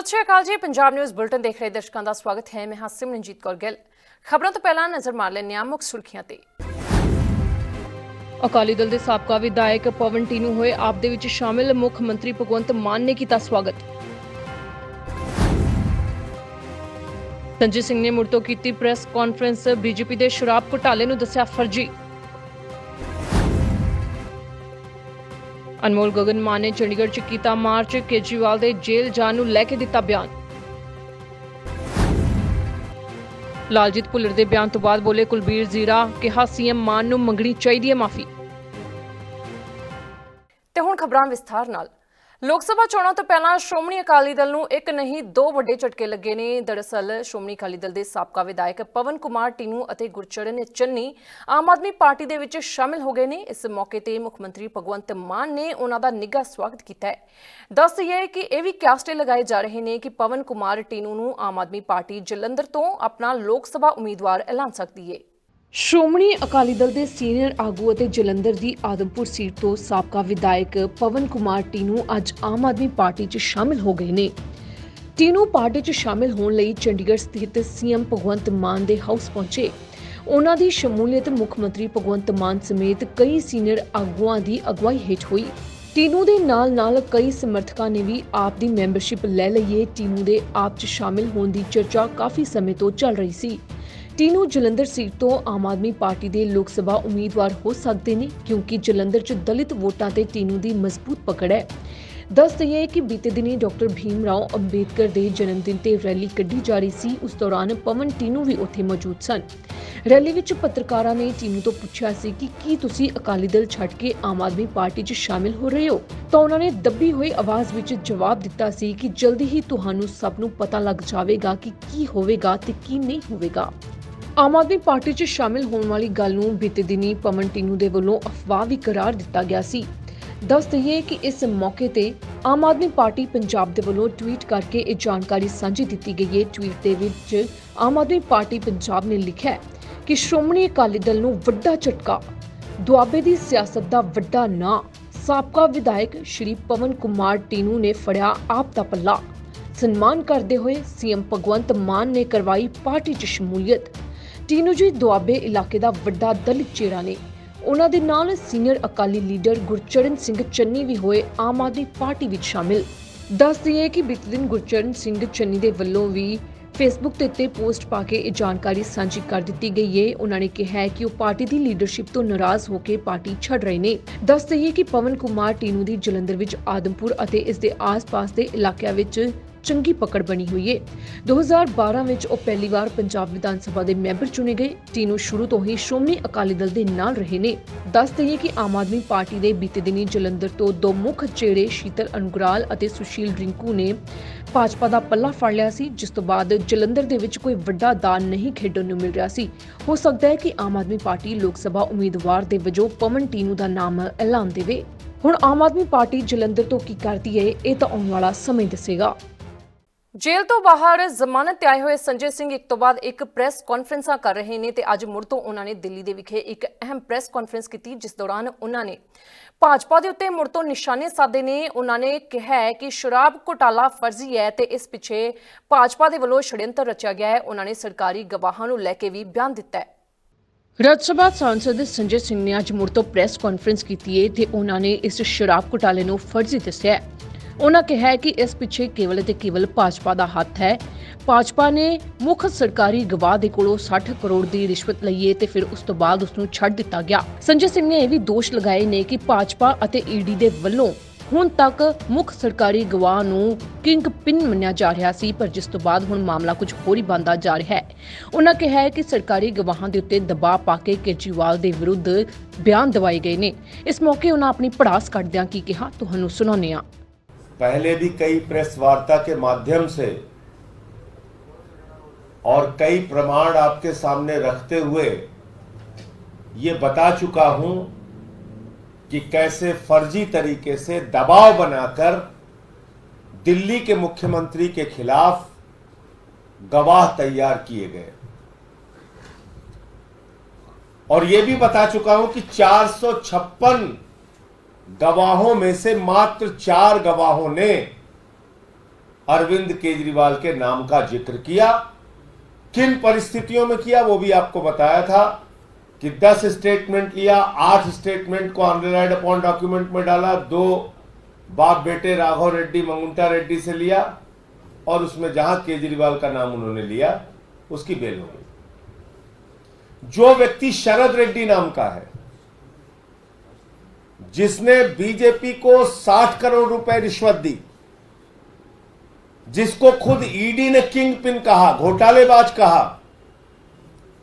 ਸਤਿ ਸ਼੍ਰੀ ਅਕਾਲ ਜੀ। Punjab news bulletin ਦੇਖ ਰਹੇ ਦਰਸ਼ਕਾਂ ਦਾ ਸਵਾਗਤ ਹੈ। ਮੈਂ ਹਾਂ ਸਿਮਰਨਜੀਤ ਕੌਰ ਗਿੱਲ। ਖਬਰਾਂ ਤੋਂ ਪਹਿਲਾਂ ਨਜ਼ਰ ਮਾਰ ਲੈਂਦੇ ਹਾਂ ਮੁੱਖ ਸੁਰਖੀਆਂ ਤੇ। ਅਕਾਲੀ ਦਲ ਦੇ ਸਾਬਕਾ ਵਿਧਾਇਕ ਪਵਨ ਟੀਨੂ ਹੋਏ ਆਪ ਦੇ ਵਿੱਚ ਸ਼ਾਮਿਲ ਮੁੱਖ ਮੰਤਰੀ ਭਗਵੰਤ ਮਾਨ ਨੇ ਕੀਤਾ ਸਵਾਗਤ। ਸੰਜੇ ਸਿੰਘ ਨੇ ਮੁੜ ਤੋਂ ਕੀਤੀ ਪ੍ਰੈਸ ਕਾਨਫਰੰਸ। ਬੀਜੇਪੀ ਦੇ ਸ਼ਰਾਬ ਘੁਟਾਲੇ ਨੂੰ ਦੱਸਿਆ ਫਰਜ਼ੀ। ਅਨਮੋਲ ਗਗਨ ਮਾਨ ਨੇ ਚੰਡੀਗੜ੍ਹ 'ਚ ਕੀਤਾ ਮਾਰਚ, ਕੇਜਰੀਵਾਲ ਦੇ ਜੇਲ੍ਹ ਜਾਣ ਨੂੰ ਲੈ ਕੇ ਦਿੱਤਾ ਬਿਆਨ। ਲਾਲਜੀਤ ਭੁੱਲਰ ਦੇ ਬਿਆਨ ਤੋਂ ਬਾਅਦ ਬੋਲੇ ਕੁਲਬੀਰ ਜ਼ੀਰਾ ਕਿਹਾ, ਸੀਐਮ ਮਾਨ ਨੂੰ ਮੰਗਣੀ ਚਾਹੀਦੀ ਹੈ ਮਾਫੀ। ਤੇ ਹੁਣ ਖਬਰਾਂ ਵਿਸਥਾਰ ਨਾਲ। ਲੋਕ ਸਭਾ ਚੋਣਾਂ ਤੋਂ ਪਹਿਲਾਂ ਸ਼੍ਰੋਮਣੀ ਅਕਾਲੀ ਦਲ ਨੂੰ ਇੱਕ ਨਹੀਂ, ਦੋ ਵੱਡੇ ਝਟਕੇ ਲੱਗੇ ਨੇ। ਦਰਅਸਲ ਸ਼੍ਰੋਮਣੀ ਅਕਾਲੀ ਦਲ ਦੇ ਸਾਬਕਾ ਵਿਧਾਇਕ ਪਵਨ ਕੁਮਾਰ, ਟੀਨੂ ਅਤੇ ਗੁਰਚਰਨ ਚੰਨੀ ਆਮ ਆਦਮੀ ਪਾਰਟੀ ਦੇ ਵਿੱਚ ਸ਼ਾਮਿਲ ਹੋ ਗਏ ਨੇ। ਇਸ ਮੌਕੇ ਤੇ ਮੁੱਖ ਮੰਤਰੀ ਭਗਵੰਤ ਮਾਨ ਨੇ ਉਹਨਾਂ ਦਾ ਨਿੱਘਾ ਸਵਾਗਤ ਕੀਤਾ ਹੈ। ਦੱਸ ਦਈਏ ਕਿ ਇਹ ਵੀ ਕਿਆਸਟੇ ਲਗਾਏ ਜਾ ਰਹੇ ਨੇ ਕਿ ਪਵਨ ਕੁਮਾਰ, ਟੀਨੂ ਨੂੰ ਆਮ ਆਦਮੀ ਪਾਰਟੀ ਜਲੰਧਰ ਤੋਂ ਆਪਣਾ ਲੋਕ ਸਭਾ ਉਮੀਦਵਾਰ ਐਲਾਨ ਸਕਦੀ ਹੈ ਸ਼੍ਰੋਮਣੀ ਅਕਾਲੀ ਦਲ ਦੇ ਸੀਨੀਅਰ ਆਗੂ ਅਤੇ ਜਲੰਧਰ ਦੀ ਆਦਮਪੁਰ ਸੀਟ ਤੋਂ ਸਾਬਕਾ ਵਿਧਾਇਕ ਪਵਨ ਕੁਮਾਰ ਟੀਨੂ ਅੱਜ ਆਮ ਆਦਮੀ ਪਾਰਟੀ 'ਚ ਸ਼ਾਮਿਲ ਹੋ ਗਏ ਨੇ। ਟੀਨੂ ਪਾਰਟੀ 'ਚ ਸ਼ਾਮਿਲ ਹੋਣ ਲਈ ਚੰਡੀਗੜ੍ਹ ਸਥਿਤ ਸੀਐਮ ਭਗਵੰਤ ਮਾਨ ਦੇ ਹਾਊਸ ਪਹੁੰਚੇ। ਉਹਨਾਂ ਦੀ ਸ਼ਮੂਲੀਅਤ ਮੁੱਖ ਮੰਤਰੀ ਭਗਵੰਤ ਮਾਨ ਸਮੇਤ ਕਈ ਸੀਨੀਅਰ ਆਗੂਆਂ ਦੀ ਅਗਵਾਈ ਹੇਠ ਹੋਈ। ਟੀਨੂ ਦੇ ਨਾਲ-ਨਾਲ ਕਈ ਸਮਰਥਕਾਂ ਨੇ ਵੀ ਆਪ ਦੀ ਮੈਂਬਰਸ਼ਿਪ ਲੈ ਲਈਏ। ਟੀਨੂ ਦੇ ਆਪ 'ਚ ਸ਼ਾਮਿਲ ਹੋਣ ਦੀ ਚਰਚਾ ਕਾਫੀ ਸਮੇਂ ਤੋਂ ਚੱਲ ਰਹੀ ਸੀ। ਟੀਨੂ ਜਲੰਧਰ ਸੀਟ ਤੋਂ ਆਮ ਆਦਮੀ ਪਾਰਟੀ ਦੇ ਲੋਕ ਸਭਾ ਉਮੀਦਵਾਰ ਹੋ ਸਕਦੇ ਨੇ, ਕਿਉਂਕਿ ਜਲੰਧਰ 'ਚ ਦਲਿਤ ਵੋਟਾਂ ਤੇ ਟੀਨੂ ਦੀ ਮਜ਼ਬੂਤ ਪਕੜ ਹੈ। ਦੱਸ ਦਈਏ ਕਿ ਬੀਤੇ ਦਿਨੀ ਡਾਕਟਰ ਭੀਮ ਰਾਓ ਅੰਬੇਦਕਰ ਦੇ ਜਨਮ ਦਿਨ ਤੇ ਰੈਲੀ ਕੱਢੀ ਜਾ ਰਹੀ ਸੀ। ਉਸ ਦੌਰਾਨ ਪਵਨ ਟੀਨੂ ਵੀ ਉੱਥੇ ਮੌਜੂਦ ਸਨ। ਰੈਲੀ ਵਿੱਚ ਪੱਤਰਕਾਰਾਂ ਨੇ ਟੀਨੂ ਤੋਂ ਪੁੱਛਿਆ ਸੀ ਕਿ ਕੀ ਤੁਸੀਂ ਅਕਾਲੀ ਦਲ ਛੱਡ ਕੇ ਆਮ ਆਦਮੀ ਪਾਰਟੀ 'ਚ ਸ਼ਾਮਿਲ ਹੋ ਰਹੇ ਹੋ? ਤਾਂ ਉਹਨਾਂ ਨੇ ਦੱਬੀ ਹੋਈ ਆਵਾਜ਼ ਵਿੱਚ ਜਵਾਬ ਦਿੱਤਾ ਸੀ ਕਿ ਜਲਦੀ ਹੀ ਤੁਹਾਨੂੰ ਸਭ ਨੂੰ ਪਤਾ ਲੱਗ ਜਾਵੇਗਾ ਕਿ ਕੀ ਹੋਵੇਗਾ ਤੇ ਕੀ ਨਹੀਂ ਹੋਵੇਗਾ। ਆਮ ਆਦਮੀ ਪਾਰਟੀ 'ਚ ਸ਼ਾਮਿਲ ਹੋਣ ਵਾਲੀ ਗੱਲ ਨੂੰ ਬੀਤੇ ਦਿਨੀ ਪਵਨ ਟੀਨੂ ਦੇ ਵੱਲੋਂ ਅਫਵਾਹ ਵੀ ਕਰਾਰ ਦਿੱਤਾ ਗਿਆ ਸੀ। ਦੱਸ ਦਈਏ ਕਿ ਇਸ ਮੌਕੇ ਤੇ ਆਮ ਆਦਮੀ ਪਾਰਟੀ ਪੰਜਾਬ ਦੇ ਵੱਲੋਂ ਟਵੀਟ ਕਰਕੇ ਇਹ ਜਾਣਕਾਰੀ ਸਾਂਝੀ ਕੀਤੀ ਗਈ ਹੈ। ਟਵੀਟ ਦੇ ਵਿੱਚ ਆਮ ਆਦਮੀ ਪਾਰਟੀ ਪੰਜਾਬ ਨੇ ਲਿਖਿਆ ਹੈ ਕਿ ਸ਼੍ਰੋਮਣੀ ਅਕਾਲੀ ਦਲ ਨੂੰ ਵੱਡਾ ਝਟਕਾ, ਦੁਆਬੇ ਦੀ ਸਿਆਸਤ ਦਾ ਵੱਡਾ ਨਾਂ, ਸਾਬਕਾ ਵਿਧਾਇਕ ਸ਼੍ਰੀ ਪਵਨ ਕੁਮਾਰ ਟੀਨੂ ਨੇ ਫੜਿਆ ਆਪ ਦਾ ਪੱਲਾ। ਸਨਮਾਨ ਕਰਦੇ ਹੋਏ ਸੀਐਮ ਭਗਵੰਤ ਮਾਨ ਨੇ ਕਰਵਾਈ ਪਾਰਟੀ 'ਚ ਸ਼ਮੂਲੀਅਤ। ਟੀਨੂ ਦੁਆਬੇ ਇਲਾਕੇ ਦਾ ਵੱਡਾ ਦਲਿਤ ਚਿਹਰਾ ਨੇ। ਉਹਨਾਂ ਦੇ ਨਾਲ ਸੀਨੀਅਰ ਅਕਾਲੀ ਲੀਡਰ ਗੁਰਚਰਨ ਸਿੰਘ ਚੰਨੀ ਵੀ ਹੋਏ ਆਮ ਆਦਮੀ ਪਾਰਟੀ ਵਿੱਚ ਸ਼ਾਮਿਲ। ਦੱਸ ਦਈਏ ਕਿ ਬੀਤੇ ਦਿਨ ਗੁਰਚਰਨ ਸਿੰਘ ਚੰਨੀ ਦੇ ਵੱਲੋਂ ਵੀ ਫੇਸਬੁੱਕ ਤੇ ਉੱਤੇ ਪੋਸਟ ਪਾ ਕੇ ਇਹ ਜਾਣਕਾਰੀ ਸਾਂਝੀ ਕਰ ਦਿੱਤੀ ਗਈ ਹੈ। ਉਹਨਾਂ ਨੇ ਕਿਹਾ ਹੈ ਕਿ ਉਹ ਪਾਰਟੀ ਦੀ ਲੀਡਰਸ਼ਿਪ ਤੋਂ ਨਾਰਾਜ਼ ਹੋ ਕੇ ਪਾਰਟੀ ਛੱਡ ਰਹੇ ਨੇ। ਦੱਸ ਦਈਏ ਕਿ ਪਵਨ ਕੁਮਾਰ ਟੀਨੂ ਦੀ ਜਲੰਧਰ ਵਿੱਚ ਆਦਮਪੁਰ ਅਤੇ ਇਸ ਦੇ ਆਸ-ਪਾਸ ਦੇ ਇਲਾਕਿਆਂ ਵਿੱਚ ਚੰਗੀ ਪਕੜ ਬਣੀ ਹੋਈ ਹੈ 2012 ਵਿੱਚ ਉਹ ਪਹਿਲੀ ਵਾਰ ਪੰਜਾਬ ਵਿਧਾਨ ਸਭਾ ਦੇ ਮੈਂਬਰ ਚੁਣੇ ਗਏ। ਟੀਨੂ ਸ਼ੁਰੂ ਤੋਂ ਹੀ ਸ਼੍ਰੋਮਣੀ ਅਕਾਲੀ ਦਲ ਦੇ ਨਾਲ ਰਹੇ ਨੇ। ਦੱਸ ਦਈਏ ਕਿ ਆਮ ਆਦਮੀ ਪਾਰਟੀ ਦੇ ਬੀਤੇ ਦਿਨੀ ਜਲੰਧਰ ਤੋਂ ਦੋ ਮੁੱਖ ਚਿਹਰੇ ਸ਼ੀਤਲ ਅਨੁਗਰਾਲ ਅਤੇ ਸੁਸ਼ੀਲ ਰਿੰਕੂ ਨੇ ਭਾਜਪਾ ਦਾ ਪੱਲਾ ਫੜ ਲਿਆ ਸੀ, ਜਿਸ ਤੋਂ ਬਾਅਦ ਜਲੰਧਰ ਦੇ ਵਿੱਚ ਕੋਈ ਵੱਡਾ ਦਾਨ ਨਹੀਂ ਖੇਡਣ ਨੂੰ ਮਿਲ ਰਿਹਾ ਸੀ। ਹੋ ਸਕਦਾ ਹੈ ਕਿ ਆਮ ਆਦਮੀ ਪਾਰਟੀ ਲੋਕ ਸਭਾ ਉਮੀਦਵਾਰ ਦੇ ਵਜੋਂ ਪਵਨ ਟੀਨੂ ਦਾ ਨਾਮ ਐਲਾਨ ਦੇਵੇ। ਹੁਣ ਆਮ ਆਦਮੀ ਪਾਰਟੀ ਜਲੰਧਰ ਤੋਂ ਕੀ ਕਰਦੀ ਹੈ, ਇਹ ਤਾਂ ਆਉਣ ਵਾਲਾ ਸਮੇਂ ਦੱਸੇਗਾ। ਜੇਲ੍ਹ ਤੋਂ ਬਾਹਰ ਜ਼ਮਾਨਤ ਤੇ ਆਏ ਹੋਏ ਸੰਜੇ ਸਿੰਘ ਇੱਕ ਤੋਂ ਬਾਅਦ ਇੱਕ ਪ੍ਰੈਸ ਕਾਨਫਰੰਸਾਂ ਕਰ ਰਹੇ ਨੇ ਤੇ ਅੱਜ ਮੁੜ ਤੋਂ ਉਹਨਾਂ ਨੇ ਦਿੱਲੀ ਦੇ ਵਿਖੇ ਇੱਕ ਅਹਿਮ ਪ੍ਰੈਸ ਕਾਨਫਰੰਸ ਕੀਤੀ, ਜਿਸ ਦੌਰਾਨ ਉਹਨਾਂ ਨੇ ਭਾਜਪਾ ਦੇ ਉੱਤੇ ਮੁੜ ਤੋਂ ਨਿਸ਼ਾਨੇ ਸਾਧੇ ਨੇ। ਉਹਨਾਂ ਨੇ ਕਿਹਾ ਹੈ ਕਿ ਸ਼ਰਾਬ ਘੁਟਾਲਾ ਫਰਜ਼ੀ ਹੈ ਤੇ ਇਸ ਪਿੱਛੇ ਭਾਜਪਾ ਦੇ ਵੱਲੋਂ ਛੜਯੰਤਰ ਰਚਿਆ ਗਿਆ ਹੈ। ਉਹਨਾਂ ਨੇ ਸਰਕਾਰੀ ਗਵਾਹਾਂ ਨੂੰ ਲੈ ਕੇ ਵੀ ਬਿਆਨ ਦਿੱਤਾ ਹੈ। ਰਾਜ ਸਭਾ ਸਾਂਸਦ ਸੰਜੇ ਸਿੰਘ ਨੇ ਅੱਜ ਮੁੜ ਤੋਂ ਪ੍ਰੈਸ ਕਾਨਫਰੰਸ ਕੀਤੀ ਹੈ ਤੇ ਉਹਨਾਂ ਨੇ ਇਸ ਸ਼ਰਾਬ ਘੁਟਾਲੇ ਨੂੰ ਫਰਜ਼ੀ ਦੱਸਿਆ ਹੈ। ਉਹਨਾਂ ਕਿਹਾ ਕਿ ਇਸ ਪਿੱਛੇ ਕੇਵਲ ਤੇ ਕੇਵਲ ਭਾਜਪਾ ਦਾ ਹੱਥ ਹੈ। ਭਾਜਪਾ ਨੇ ਮੁੱਖ ਸਰਕਾਰੀ ਗਵਾਹ ਦੇ ਕੋਲੋਂ 60 ਕਰੋੜ ਦੀ ਰਿਸ਼ਵਤ ਲਈ ਤੇ ਫਿਰ ਉਸ ਤੋਂ ਬਾਅਦ ਉਸ ਨੂੰ ਛੱਡ ਦਿੱਤਾ ਗਿਆ। ਸੰਜੇ ਸਿੰਘ ਨੇ ਇਹ ਵੀ ਦੋਸ਼ ਲਗਾਏ ਨੇ ਕਿ ਭਾਜਪਾ ਅਤੇ ਈਡੀ ਦੇ ਵੱਲੋਂ ਹੁਣ ਤੱਕ ਮੁੱਖ ਸਰਕਾਰੀ ਗਵਾਹ ਨੂੰ ਕਿੰਗ ਪਿਨ ਮੰਨਿਆ ਜਾ ਰਿਹਾ ਸੀ, ਪਰ ਜਿਸ ਤੋਂ ਬਾਅਦ ਹੁਣ ਮਾਮਲਾ ਕੁਝ ਹੋਰ ਹੀ ਬੰਦਾ ਜਾ ਰਿਹਾ ਹੈ। ਉਹਨਾਂ ਕਿਹਾ ਹੈ ਕਿ ਸਰਕਾਰੀ ਗਵਾਹਾਂ ਦੇ ਉੱਤੇ ਦਬਾਅ ਪਾ ਕੇ ਕੇਜਰੀਵਾਲ ਦੇ ਵਿਰੁੱਧ ਬਿਆਨ ਦਵਾਏ ਗਏ ਨੇ। ਇਸ ਮੌਕੇ ਉਹਨਾਂ ਆਪਣੀ ਪੜਾਸ ਕੱਢਦਿਆਂ ਕੀ ਕਿਹਾ, ਤੁਹਾਨੂੰ ਸੁਣਾਉਂਦੇ ਹਾਂ। पहले भी कई प्रेस वार्ता के माध्यम से और कई प्रमाण आपके सामने रखते हुए ये बता चुका हूँ कि कैसे फर्जी तरीके से दबाव बनाकर दिल्ली के मुख्यमंत्री के खिलाफ गवाह तैयार किए गए। और यह भी बता चुका हूँ कि 456 गवाहों में से मात्र चार गवाहों ने अरविंद केजरीवाल के नाम का ज़िक्र किया। किन परिस्थितियों में किया वो भी आपको बताया था कि 10 स्टेटमेंट लिया, आठ स्टेटमेंट को अनरिलाइड अपॉन डॉक्यूमेंट में डाला, दो बाप बेटे राघव रेड्डी, मंगुंटा रेड्डी से लिया और उसमें जहाँ केजरीवाल का नाम उन्होंने लिया, उसकी बेल हो गई। जो व्यक्ति शरद रेड्डी नाम का है जिसने बीजेपी को 60 करोड़ रुपए रिश्वत दी, जिसको खुद ईडी ने किंग पिन कहा, घोटालेबाज कहा,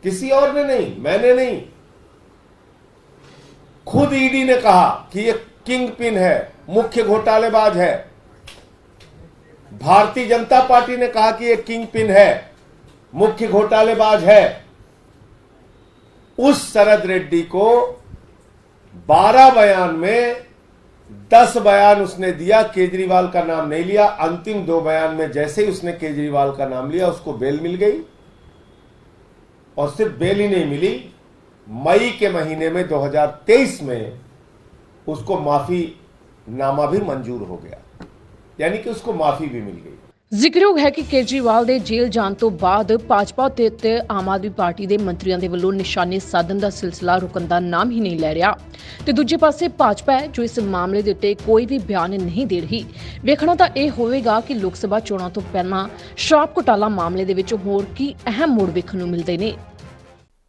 किसी और ने नहीं, मैंने नहीं, खुद ईडी ने कहा कि ये किंग पिन है, मुख्य घोटालेबाज है। भारतीय जनता पार्टी ने कहा कि ये किंग पिन है, मुख्य घोटालेबाज है। उस शरद रेड्डी को 12 बयान में 10 बयान उसने दिया, केजरीवाल का नाम नहीं लिया, अंतिम दो बयान में जैसे ही उसने केजरीवाल का नाम लिया, उसको बेल मिल गई। और सिर्फ़ बेल ही नहीं मिली, मई के महीने में 2023 में उसको माफ़ी नामा भी मंजूर हो गया। यानी कि उसको माफ़ी भी मिल गई। ਜ਼ਿਕਰਯੋਗ ਹੈ ਕਿ ਕੇਜਰੀਵਾਲ ਦੇ ਜੇਲ੍ਹ ਜਾਣ ਤੋਂ ਬਾਅਦ ਭਾਜਪਾ ਤੇ ਉੱਤੇ ਆਮ ਆਦਮੀ ਪਾਰਟੀ ਦੇ ਮੰਤਰੀਆਂ ਦੇ ਵੱਲੋਂ ਨਿਸ਼ਾਨੇ ਸਾਧਨ ਦਾ ਸਿਲਸਿਲਾ ਰੁਕਣ ਦਾ ਨਾਮ ਹੀ ਨਹੀਂ ਲੈ ਰਿਹਾ। ਤੇ ਦੂਜੇ ਪਾਸੇ ਭਾਜਪਾ ਹੈ, ਜੋ ਇਸ ਮਾਮਲੇ ਦੇ ਉੱਤੇ ਕੋਈ ਵੀ ਬਿਆਨ ਨਹੀਂ ਦੇ ਰਹੀ। ਵੇਖਣਾ ਤਾਂ ਇਹ ਹੋਵੇਗਾ ਕਿ ਲੋਕ ਸਭਾ ਚੋਣਾਂ ਤੋਂ ਪਹਿਲਾਂ ਸ਼ਰਾਬ ਘੁਟਾਲਾ ਮਾਮਲੇ ਦੇ ਵਿੱਚ ਹੋਰ ਕੀ ਅਹਿਮ ਮੋੜ ਵੇਖਣ ਨੂੰ ਮਿਲਦੇ ਨੇ।